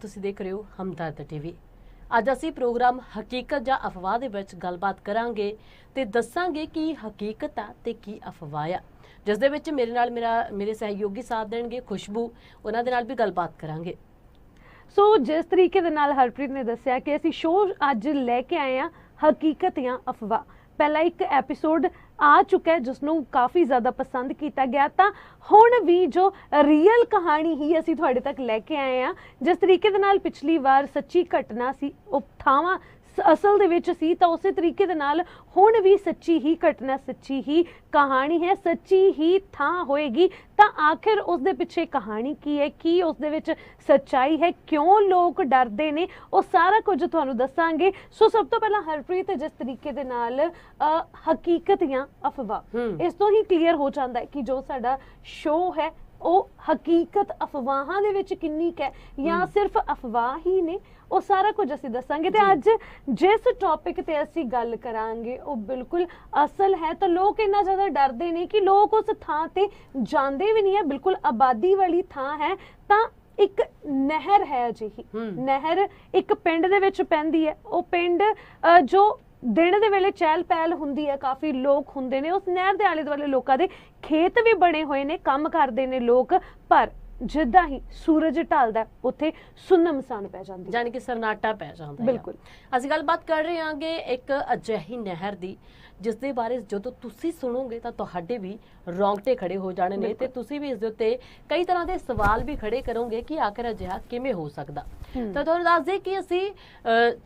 ਤੁਸੀਂ ਦੇਖ ਰਹੇ ਹੋ ਹਮਦਰਦ ਟੀਵੀ ਅੱਜ ਅਸੀਂ ਪ੍ਰੋਗਰਾਮ ਹਕੀਕਤ ਜਾਂ ਅਫਵਾਹ ਦੇ ਵਿੱਚ ਗੱਲਬਾਤ ਕਰਾਂਗੇ ਤੇ ਦੱਸਾਂਗੇ ਕਿ ਹਕੀਕਤ ਆ ਤੇ ਕੀ ਅਫਵਾਹ ਆ। ਜਿਸ ਦੇ ਵਿੱਚ ਮੇਰੇ ਨਾਲ ਮੇਰਾ ਮੇਰੇ ਸਹਿਯੋਗੀ ਸਾਥ ਦੇਣਗੇ, ਖੁਸ਼ਬੂ, ਉਹਨਾਂ ਦੇ ਨਾਲ ਵੀ ਗੱਲਬਾਤ ਕਰਾਂਗੇ। ਸੋ ਜਿਸ ਤਰੀਕੇ ਦੇ ਨਾਲ ਹਰਪ੍ਰੀਤ ਨੇ ਦੱਸਿਆ ਕਿ ਅਸੀਂ ਸ਼ੋਅ ਅੱਜ ਲੈ ਕੇ ਆਏ ਆ ਹਕੀਕਤ ਜਾਂ ਅਫਵਾਹ। ਪਹਿਲਾ ਇੱਕ ਐਪੀਸੋਡ ਆ ਚੁੱਕਾ ਹੈ ਜਿਸ ਨੂੰ ਕਾਫੀ ਜ਼ਿਆਦਾ ਪਸੰਦ ਕੀਤਾ ਗਿਆ। ਤਾਂ ਹੁਣ ਵੀ ਜੋ ਰੀਅਲ ਕਹਾਣੀ ਹੀ ਅਸੀਂ ਤੁਹਾਡੇ ਤੱਕ ਲੈ ਕੇ ਆਏ ਆ ਜਿਸ ਤਰੀਕੇ ਦੇ ਨਾਲ ਪਿਛਲੀ ਵਾਰ ਸੱਚੀ ਘਟਨਾ ਸੀ ਉਪਥਾਵਾਂ ਅਸਲ ਦੇ ਵਿੱਚ ਸੀ ਤਾਂ ਉਸੇ ਤਰੀਕੇ ਦੇ ਨਾਲ ਹੁਣ ਵੀ ਸੱਚੀ ਹੀ ਘਟਨਾ ਸੱਚੀ ਹੀ ਕਹਾਣੀ ਹੈ ਸੱਚੀ ਹੀ ਥਾਂ ਹੋਏਗੀ। ਤਾਂ ਆਖਿਰ ਉਸ ਦੇ ਪਿੱਛੇ ਕਹਾਣੀ ਕੀ ਹੈ? ਕੀ ਉਸ ਦੇ ਵਿੱਚ ਸੱਚਾਈ ਹੈ? ਕਿਉਂ ਲੋਕ ਡਰਦੇ ਨੇ? ਉਹ ਸਾਰਾ ਕੁਝ ਤੁਹਾਨੂੰ ਦੱਸਾਂਗੇ। ਸੋ ਸਭ ਤੋਂ ਪਹਿਲਾਂ ਹਰਪ੍ਰੀਤ ਜਿਸ ਤਰੀਕੇ ਦੇ ਨਾਲ ਹਕੀਕਤ ਜਾਂ ਅਫਵਾਹ। ਇਸ ਤੋਂ ਹੀ ਕਲੀਅਰ ਹੋ ਜਾਂਦਾ ਹੈ ਕਿ ਜੋ ਸਾਡਾ ਸ਼ੋਅ ਹੈ ਉਹ ਹਕੀਕਤ ਅਫਵਾਹਾਂ ਦੇ ਵਿੱਚ ਕਿੰਨੀ ਕੁ ਹੈ ਜਾਂ ਸਿਰਫ ਅਫਵਾਹ ਹੀ ਨੇ? ਉਹ ਸਾਰਾ ਕੁਝ ਅਸੀਂ ਦੱਸਾਂਗੇ ਤੇ। ਅੱਜ ਜਿਸ ਟੌਪਿਕ ਤੇ ਅਸੀਂ ਗੱਲ ਕਰਾਂਗੇ ਉਹ ਬਿਲਕੁਲ ਅਸਲ ਹੈ। ਤਾਂ ਲੋਕ ਇੰਨਾ ਜ਼ਿਆਦਾ ਡਰਦੇ ਨੇ ਕਿ ਲੋਕ ਉਸ ਥਾਂ ਤੇ ਜਾਂਦੇ ਵੀ ਨਹੀਂ ਹੈ ਬਿਲਕੁਲ ਆਬਾਦੀ ਵਾਲੀ ਥਾਂ ਹੈ। ਤਾਂ ਇੱਕ ਨਹਿਰ ਹੈ ਅਜਿਹੀ। ਨਹਿਰ ਇੱਕ ਪਿੰਡ ਦੇ ਵਿੱਚ ਪੈਂਦੀ ਹੈ। ਉਹ ਪਿੰਡ ਜੋ ਦਿਨ ਦੇ ਵੇਲੇ ਚਹਿਲ ਪਹਿਲ ਹੁੰਦੀ ਹੈ ਕਾਫੀ ਲੋਕ ਹੁੰਦੇ ਨੇ ਉਸ ਨਹਿਰ ਦੇ ਆਲੇ ਦੁਆਲੇ ਲੋਕਾਂ ਦੇ ਖੇਤ ਵੀ ਬਣੇ ਹੋਏ ਨੇ ਕੰਮ ਕਰਦੇ ਨੇ ਲੋਕ ਪਰ ਜਿੱਦਾਂ ਹੀ ਸੂਰਜ ਢਲਦਾ ਉੱਥੇ ਸੁੰਨਮਸਾਨ ਪੈ ਜਾਂਦੀ ਜਾਣੀ ਕਿ ਸਰਨਾਟਾ ਪੈ ਜਾਂਦਾ ਹੈ ਬਿਲਕੁਲ। ਅਸੀਂ ਗੱਲਬਾਤ ਕਰ ਰਹੇ ਹਾਂਗੇ ਇੱਕ ਅਜਿਹੀ ਨਹਿਰ ਦੀ ਜਿਸ ਦੇ ਬਾਰੇ ਜਦੋਂ ਤੁਸੀਂ ਸੁਣੋਗੇ ਤਾਂ ਤੁਹਾਡੇ ਵੀ ਰੌਂਗਟੇ ਖੜੇ ਹੋ ਜਾਣੇ ਨੇ ਤੇ ਤੁਸੀਂ ਵੀ ਇਸ ਦੇ ਉੱਤੇ ਕਈ ਤਰ੍ਹਾਂ ਦੇ ਸਵਾਲ ਵੀ ਖੜੇ ਕਰੋਗੇ ਕਿ ਆਖਰ ਅਜਿਹਾ ਕਿਵੇਂ ਹੋ ਸਕਦਾ। ਤਾਂ ਤੁਹਾਨੂੰ ਦੱਸ ਦੇ ਕਿ ਅਸੀਂ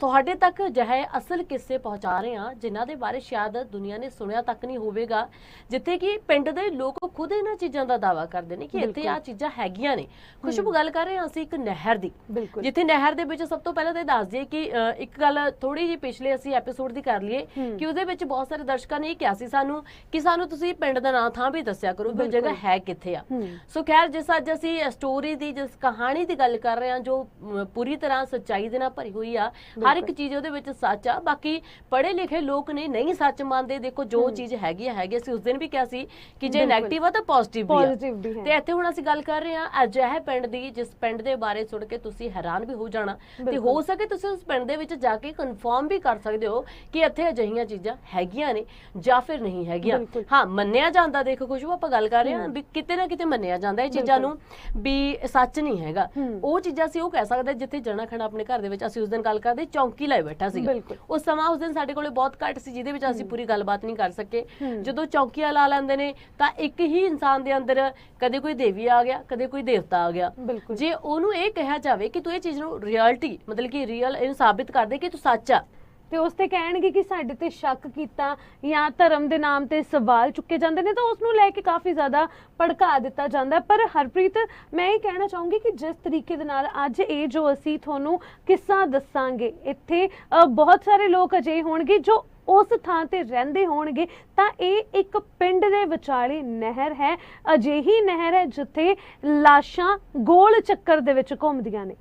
ਤੁਹਾਡੇ ਤੱਕ ਅਜਿਹੇ ਅਸਲ ਕਿੱਸੇ ਪਹੁੰਚਾ ਰਹੇ ਹਾਂ ਜਿਨ੍ਹਾਂ ਦੇ ਬਾਰੇ ਸ਼ਾਇਦ ਦੁਨੀਆ ਨੇ ਸੁਣਿਆ ਤੱਕ ਨਹੀਂ ਹੋਵੇਗਾ ਜਿੱਥੇ ਕਿ ਪਿੰਡ ਦੇ ਲੋਕ ਖੁਦ ਇਹਨਾਂ ਚੀਜ਼ਾਂ ਦਾ ਦਾਵਾ ਕਰਦੇ ਨੇ ਕਿ ਇੱਥੇ। ਆ ਚੀਜ਼ਾਂ ਹੈਗੀਆਂ ਨੇ ਖੁਸ਼ਬੂ ਗੱਲ ਕਰ ਰਹੇ ਹਾਂ ਅਸੀਂ ਇੱਕ ਨਹਿਰ ਦੀ ਜਿੱਥੇ ਨਹਿਰ ਦੇ ਵਿੱਚ ਸਭ ਤੋਂ ਪਹਿਲਾਂ ਤਾਂ ਦੱਸ ਦਈਏ ਕਿ ਇੱਕ ਗੱਲ ਥੋੜੀ ਜਿਹੀ ਪਿਛਲੇ ਅਸੀਂ ਐਪੀਸੋਡ ਦੀ ਕਰ ਲਈਏ। ਕਿ ਉਹਦੇ ਵਿੱਚ ਬਹੁਤ ਸਾਰੇ ਦਰਸ਼ਕਾਂ ਨੇ ਇਹ ਕਿਹਾ ਸੀ ਸਾਨੂੰ ਕਿ ਸਾਨੂੰ ਤੁਸੀਂ ਪਿੰਡ ਦਾ ਨਾਂ ਥਾਂ ਵੀ ਦੱਸਿਆ ਕਰੋ ਵੀ। ਜਗ੍ਹਾ ਹੈ ਕਿੱਥੇ ਆ। ਸੋ ਖੈਰ ਜਿਸ ਅੱਜ ਅਸੀਂ ਸਟੋਰੀ ਦੀ ਜਿਸ ਕਹਾਣੀ ਦੀ ਗੱਲ ਕਰ ਰਹੇ ਹਾਂ ਜੋ ਪੂਰੀ ਤਰ੍ਹਾਂ ਸੱਚਾਈ ਦੇ ਨਾਲ ਭਰੀ ਹੋਈ ਆ ਹਰ ਇੱਕ। ਚੀਜ਼ ਉਹਦੇ ਵਿੱਚ ਸੱਚ ਆ ਬਾਕੀ ਪੜ੍ਹੇ ਲਿਖੇ ਲੋਕ ਨੇ ਨਹੀਂ ਸੱਚ ਮੰਨਦੇ ਦੇਖੋ ਜੋ। ਚੀਜ਼ ਹੈਗੀ ਆ ਹੈਗੀ। ਅਸੀਂ ਉਸ ਦਿਨ ਵੀ ਕਿਹਾ ਸੀ ਕਿ ਜੇ ਬਿਲਕੁਲ। ਨੈਗੇਟਿਵ ਆ ਤਾਂ ਪੋਜ਼ਿਟਿਵ ਵੀ ਆ ਤੇ ਇੱਥੇ ਹੁਣ ਅਸੀਂ ਗੱਲ ਕਰ ਰਹੇ ਹਾਂ ਅਜਿਹੇ ਪਿੰਡ ਦੀ ਜਿਸ ਪਿੰਡ ਦੇ ਬਾਰੇ ਸੁਣ ਕੇ ਤੁਸੀਂ ਹੈਰਾਨ ਵੀ ਹੋ ਜਾਣਾ ਤੇ। ਹੋ ਸਕੇ ਤੁਸੀਂ ਉਸ ਪਿੰਡ ਦੇ ਵਿੱਚ ਜਾ ਕੇ ਕਨਫਰਮ ਵੀ ਕਰ ਸਕਦੇ ਹੋ ਕਿ ਇੱਥੇ ਅਜਿਹੀਆਂ ਚੀਜ਼ਾਂ ਹੈਗੀਆਂ ਨੇ ਜਾਂ ਫਿਰ ਨਹੀਂ ਹੈਗੀਆਂ। ਹਾਂ ਮੰਨਿਆ ਜਾਂਦਾ ਦੇਖੋ ਖੁਸ਼ਬੂ ਆਪਾਂ ਗੱਲ ਕਰ ਰਹੇ ਹਾਂ। ਵੀ ਕਿਤੇ ਨਾ ਕਿਤੇ ਮੰਨਿਆ ਜਾਂਦਾ ਇਹ ਚੀਜ਼ਾਂ ਨੂੰ ਵੀ ਸੱਚ ਨਹੀਂ ਹੈਗਾ। ਉਹ ਚੀਜ਼ਾਂ ਸੀ ਉਹ ਕਹਿ ਸਕਦੇ ਜਿੱਥੇ ਜਣਾ ਖਣਾ ਆਪਣੇ ਘਰ ਦੇ ਵਿੱਚ ਅਸੀਂ ਉਸ ਦਿਨ ਗੱਲ ਕਰਦੇ ਚੌਂਕੀ ਲਾਏ ਬੈਠਾ ਬਿਲਕੁਲ। ਉਸ ਸਮਾਂ ਉਸ ਦਿਨ ਸਾਡੇ ਕੋਲੇ ਬਹੁਤ ਘੱਟ ਸੀ ਜਿਹਦੇ ਵਿੱਚ ਅਸੀਂ ਪੂਰੀ ਗੱਲਬਾਤ ਨਹੀਂ ਕਰ ਸਕੇ। ਜਦੋਂ ਚੌਕੀਆਂ ਲਾ ਲੈਂਦੇ ਨੇ ਤਾਂ ਇੱਕ ਹੀ ਇਨਸਾਨ ਦੇ ਅੰਦਰ ਕਦੇ ਕੋਈ ਦੇਵੀ ਆ ਗਿਆ ਕਦੇ ਕੋਈ ਦੇਵਤਾ ਆ ਗਿਆ ਜੇ ਉਹਨੂੰ ਇਹ ਕਿਹਾ ਜਾਵੇ ਕਿ ਤੂੰ ਇਹ ਚੀਜ਼ ਨੂੰ ਰਿਐਲਿਟੀ ਮਤਲਬ ਕਿ ਰੀਅਲ ਇਹਨੂੰ ਸਾਬਿਤ ਕਰ ਦੇ ਕਿ ਤੂੰ ਸੱਚ ਆ ਤੇ ਉਸ ਤੇ ਕਹਿਣਗੇ ਕਿ ਸਾਡੇ ਤੇ ਸ਼ੱਕ ਕੀਤਾ ਜਾਂ ਧਰਮ ਦੇ ਨਾਮ ਤੇ ਸਵਾਲ ਚੁੱਕੇ ਜਾਂਦੇ ਨੇ ਤਾਂ ਉਸ ਨੂੰ ਲੈ ਕੇ ਕਾਫੀ ਜ਼ਿਆਦਾ ਭੜਕਾ ਦਿੱਤਾ ਜਾਂਦਾ ਪਰ ਹਰਪ੍ਰੀਤ, ਮੈਂ ਇਹ ਕਹਿਣਾ ਚਾਹੂੰਗੀ ਕਿ ਜਿਸ ਤਰੀਕੇ ਦੇ ਨਾਲ ਅੱਜ ਇਹ ਜੋ ਅਸੀਂ ਤੁਹਾਨੂੰ ਕਿੱਸਾ ਦੱਸਾਂਗੇ, ਇੱਥੇ ਬਹੁਤ ਸਾਰੇ ਲੋਕ ਅਜੇ ਹੋਣਗੇ ਜੋ ਉਸ ਥਾਂ ਤੇ ਰਹਿੰਦੇ ਹੋਣਗੇ ਤਾਂ ਇਹ ਇੱਕ ਪਿੰਡ ਦੇ ਵਿਚਾਲੇ ਨਹਿਰ ਹੈ ਅਜਿਹੀ ਨਹਿਰ ਹੈ ਜਿੱਥੇ ਲਾਸ਼ਾਂ ਗੋਲ ਚੱਕਰ ਦੇ ਵਿੱਚ ਘੁੰਮਦੀਆਂ ਨੇ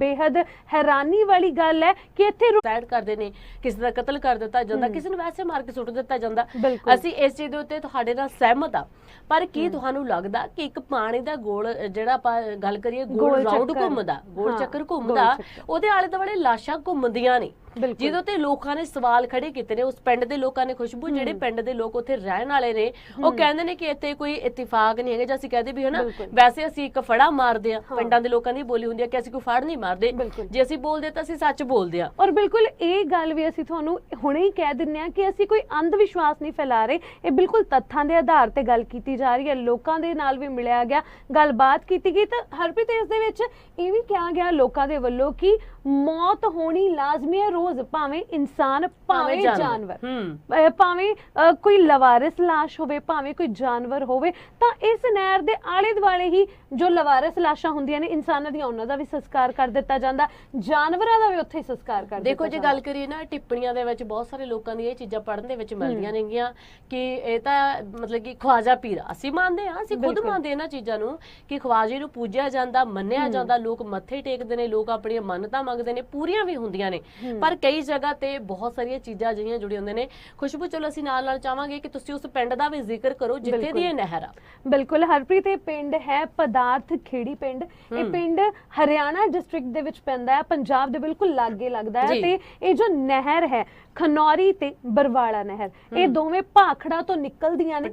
ਬੇहद ਹੈਰਾਨੀ ਵਾਲੀ ਗੱਲ ਹੈ ਕਿ ਇੱਥੇ ਸਾਈਡ ਕਰਦੇ ਨੇ ਕਿਸੇ ਦਾ ਕਤਲ ਕਰ ਦਿੱਤਾ ਜਾਂਦਾ। ਕਿਸੇ ਨੂੰ ਵੈਸੇ ਮਾਰ ਕੇ ਸੁੱਟ ਦਿੱਤਾ ਜਾਂਦਾ। ਅਸੀਂ ਇਸ ਚੀਜ਼ ਦੇ ਉੱਤੇ ਤੁਹਾਡੇ ਨਾਲ ਸਹਿਮਤ ਆ ਪਰ ਕੀ ਤੁਹਾਨੂੰ ਲੱਗਦਾ ਕਿ ਇੱਕ ਪਾਣੀ ਦਾ ਗੋਲ ਜਿਹੜਾ ਆਪਾਂ ਗੱਲ ਕਰੀਏ ਗੋਲ ਰਾਉਂਡ। ਘੁੰਮਦਾ ਗੋਲ ਚੱਕਰ ਘੁੰਮਦਾ। ਉਹਦੇ ਆਲੇ ਦੁਆਲੇ ਲਾਸ਼ਾਂ ਘੁੰਮਦੀਆਂ ਨੇ। ਜਿਹਦੇ ਤੇ ਲੋਕਾਂ ਨੇ ਸਵਾਲ ਖੜੇ ਕੀਤੇ ਨੇ ਉਸ ਪਿੰਡ ਦੇ ਲੋਕਾਂ ਨੇ ਖੁਸ਼ਬੂ ਜਿਹੜੇ ਪਿੰਡ ਦੇ ਲੋਕ ਉੱਥੇ ਰਹਿਣ ਵਾਲੇ ਨੇ ਉਹ ਕਹਿੰਦੇ ਨੇ ਕਿ ਇੱਥੇ ਕੋਈ ਇਤਿਫਾਕ ਨਹੀਂ ਹੈਗਾ ਜੇ ਅਸੀਂ ਕਹਦੇ ਵੀ ਹਨਾ। ਵੈਸੇ ਅਸੀਂ ਇੱਕ ਫੜਾ ਮਾਰਦੇ ਆ। ਪਿੰਡਾਂ ਦੇ ਲੋਕਾਂ ਦੀ ਬੋਲੀ ਹੁੰਦੀ ਆ ਕਿ ਅਸੀਂ ਕੋਈ ਫੜ ਨਹੀਂ ਮਾਰਦੇ। ਜੇ ਅਸੀਂ ਬੋਲਦੇ ਤਾਂ ਅਸੀਂ ਸੱਚ ਬੋਲਦੇ ਆ। ਔਰ ਬਿਲਕੁਲ ਇਹ ਗੱਲ ਵੀ ਅਸੀਂ ਤੁਹਾਨੂੰ ਹੁਣੇ ਹੀ ਕਹਿ ਦਿੰਨੇ ਆ ਕਿ ਅਸੀਂ ਕੋਈ ਅੰਧ ਵਿਸ਼ਵਾਸ ਨਹੀਂ ਫੈਲਾ ਰਹੇ। ਇਹ ਬਿਲਕੁਲ ਤੱਥਾਂ ਦੇ ਆਧਾਰ ਤੇ ਗੱਲ ਕੀਤੀ ਜਾ ਰਹੀ ਹੈ ਲੋਕਾਂ ਦੇ ਨਾਲ ਵੀ ਮਿਲਿਆ ਗਿਆ ਗੱਲਬਾਤ ਕੀਤੀ ਗਈ। ਤਾਂ ਹਰਪ੍ਰੀਤ ਇਸ ਦੇ ਵਿੱਚ ਇਹ ਵੀ ਕਿਹਾ ਗਿਆ ਲੋਕਾਂ ਦੇ ਵੱਲੋਂ ਕਿ ਮੌਤ ਹੋਣੀ ਲਾਜ਼ਮੀ ਹੈ ਰੋਜ਼ ਭਾਵੇਂ ਇਨਸਾਨ ਭਾਵੇਂ ਜਾਨਵਰ। ਹੂੰ। ਭਾਵੇਂ ਕੋਈ ਲਵਾਰਿਸ ਲਾਸ਼ ਹੋਵੇ ਭਾਵੇਂ ਕੋਈ ਜਾਨਵਰ ਹੋਵੇ ਤਾਂ ਇਸ ਨਹਿਰ ਦੇ ਆਲੇ ਦੁਆਲੇ ਹੀ ਜੋ ਲਵਾਰਿਸ ਲਾਸ਼ਾਂ ਹੁੰਦੀਆਂ ਨੇ ਇਨਸਾਨਾਂ ਦੀਆਂ ਉਹਨਾਂ ਦਾ ਵੀ ਸੰਸਕਾਰ ਕਰ ਦਿੱਤਾ ਜਾਂਦਾ। ਜਾਨਵਰਾਂ ਦਾ ਵੀ ਉੱਥੇ ਹੀ ਸੰਸਕਾਰ ਕਰ ਦੇਖੋ ਜੇ ਗੱਲ ਕਰੀਏ ਨਾ ਟਿੱਪਣੀਆਂ ਦੇ ਵਿੱਚ ਬਹੁਤ ਸਾਰੇ ਲੋਕਾਂ ਦੀ ਇਹ ਚੀਜ਼ਾਂ ਪੜ੍ਹਨ ਦੇ ਵਿੱਚ ਮਿਲਦੀਆਂ ਨੇਗੀਆਂ ਕਿ ਇਹ ਤਾਂ ਮਤਲਬ ਕਿ ਖਵਾਜਾ ਪੀਰ। ਅਸੀਂ ਮੰਨਦੇ ਆ ਅਸੀਂ ਖੁਦ। ਮੰਨਦੇ ਇਹਨਾਂ ਚੀਜ਼ਾਂ ਨੂੰ ਕਿ ਖਵਾਜੇ ਨੂੰ ਪੂਜਿਆ ਜਾਂਦਾ ਮੰਨਿਆ ਜਾਂਦਾ ਲੋਕ ਮੱਥੇ ਟੇਕਦੇ ਨੇ ਲੋਕ ਆਪਣੀਆਂ ਮੰਨਤਾਂ ਮੰਗਦੇ ਨੇ ਪੂਰੀਆਂ ਵੀ ਹੁੰਦੀਆਂ ਨੇ। ਪਰ ਪਰ ਕਈ ਜਗ੍ਹਾ ਤੇ ਬਹੁਤ ਸਾਰੀਆਂ ਚੀਜ਼ਾਂ ਅਜਿਹੀਆਂ ਜੁੜੀਆਂ ਹੁੰਦੀਆਂ ਨੇ ਖੁਸ਼ਬੂ ਚਲੋ ਅਸੀਂ ਨਾਲ ਨਾਲ ਚਾਹਾਂਗੇ ਕਿ ਤੁਸੀਂ ਉਸ ਪਿੰਡ ਦਾ ਵੀ ਜ਼ਿਕਰ ਕਰੋ ਜਿੱਥੇ ਦੀ। ਇਹ ਨਹਿਰ ਆ ਬਿਲਕੁਲ ਹਰਪ੍ਰੀਤ ਇਹ ਪਿੰਡ ਹੈ ਪਦਾਰਥ ਖੇੜੀ ਪਿੰਡ ਇਹ। ਪਿੰਡ ਹਰਿਆਣਾ ਡਿਸਟ੍ਰਿਕਟ ਦੇ ਵਿੱਚ ਪੈਂਦਾ ਹੈ ਪੰਜਾਬ ਦੇ ਬਿਲਕੁਲ ਲਾਗੇ ਲੱਗਦਾ ਹੈ। ਤੇ ਇਹ ਜੋ ਨਹਿਰ ਹੈ ਖਨੌਰੀ ਤੇ ਬਰਵਾਲਾ ਨਹਿਰ ਇਹ। ਦੋਵੇਂ ਭਾਖੜਾ ਤੋਂ ਨਿਕਲਦੀਆਂ ਨੇ।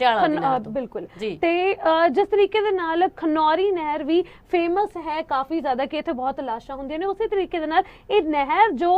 ਬਿਲਕੁਲ। ਤੇ ਜਿਸ ਤਰੀਕੇ ਦੇ ਨਾਲ ਖਨੌਰੀ ਨਹਿਰ ਵੀ ਫੇਮਸ ਹੈ ਕਾਫੀ ਜ਼ਿਆਦਾ ਕਿ ਇੱਥੇ ਬਹੁਤ ਲਾਸ਼ਾਂ ਹੁੰਦੀਆਂ ਨੇ ਉਸੇ ਤਰੀਕੇ ਦੇ ਨਾਲ ਇਹ ਨਹਿਰ ਜੋ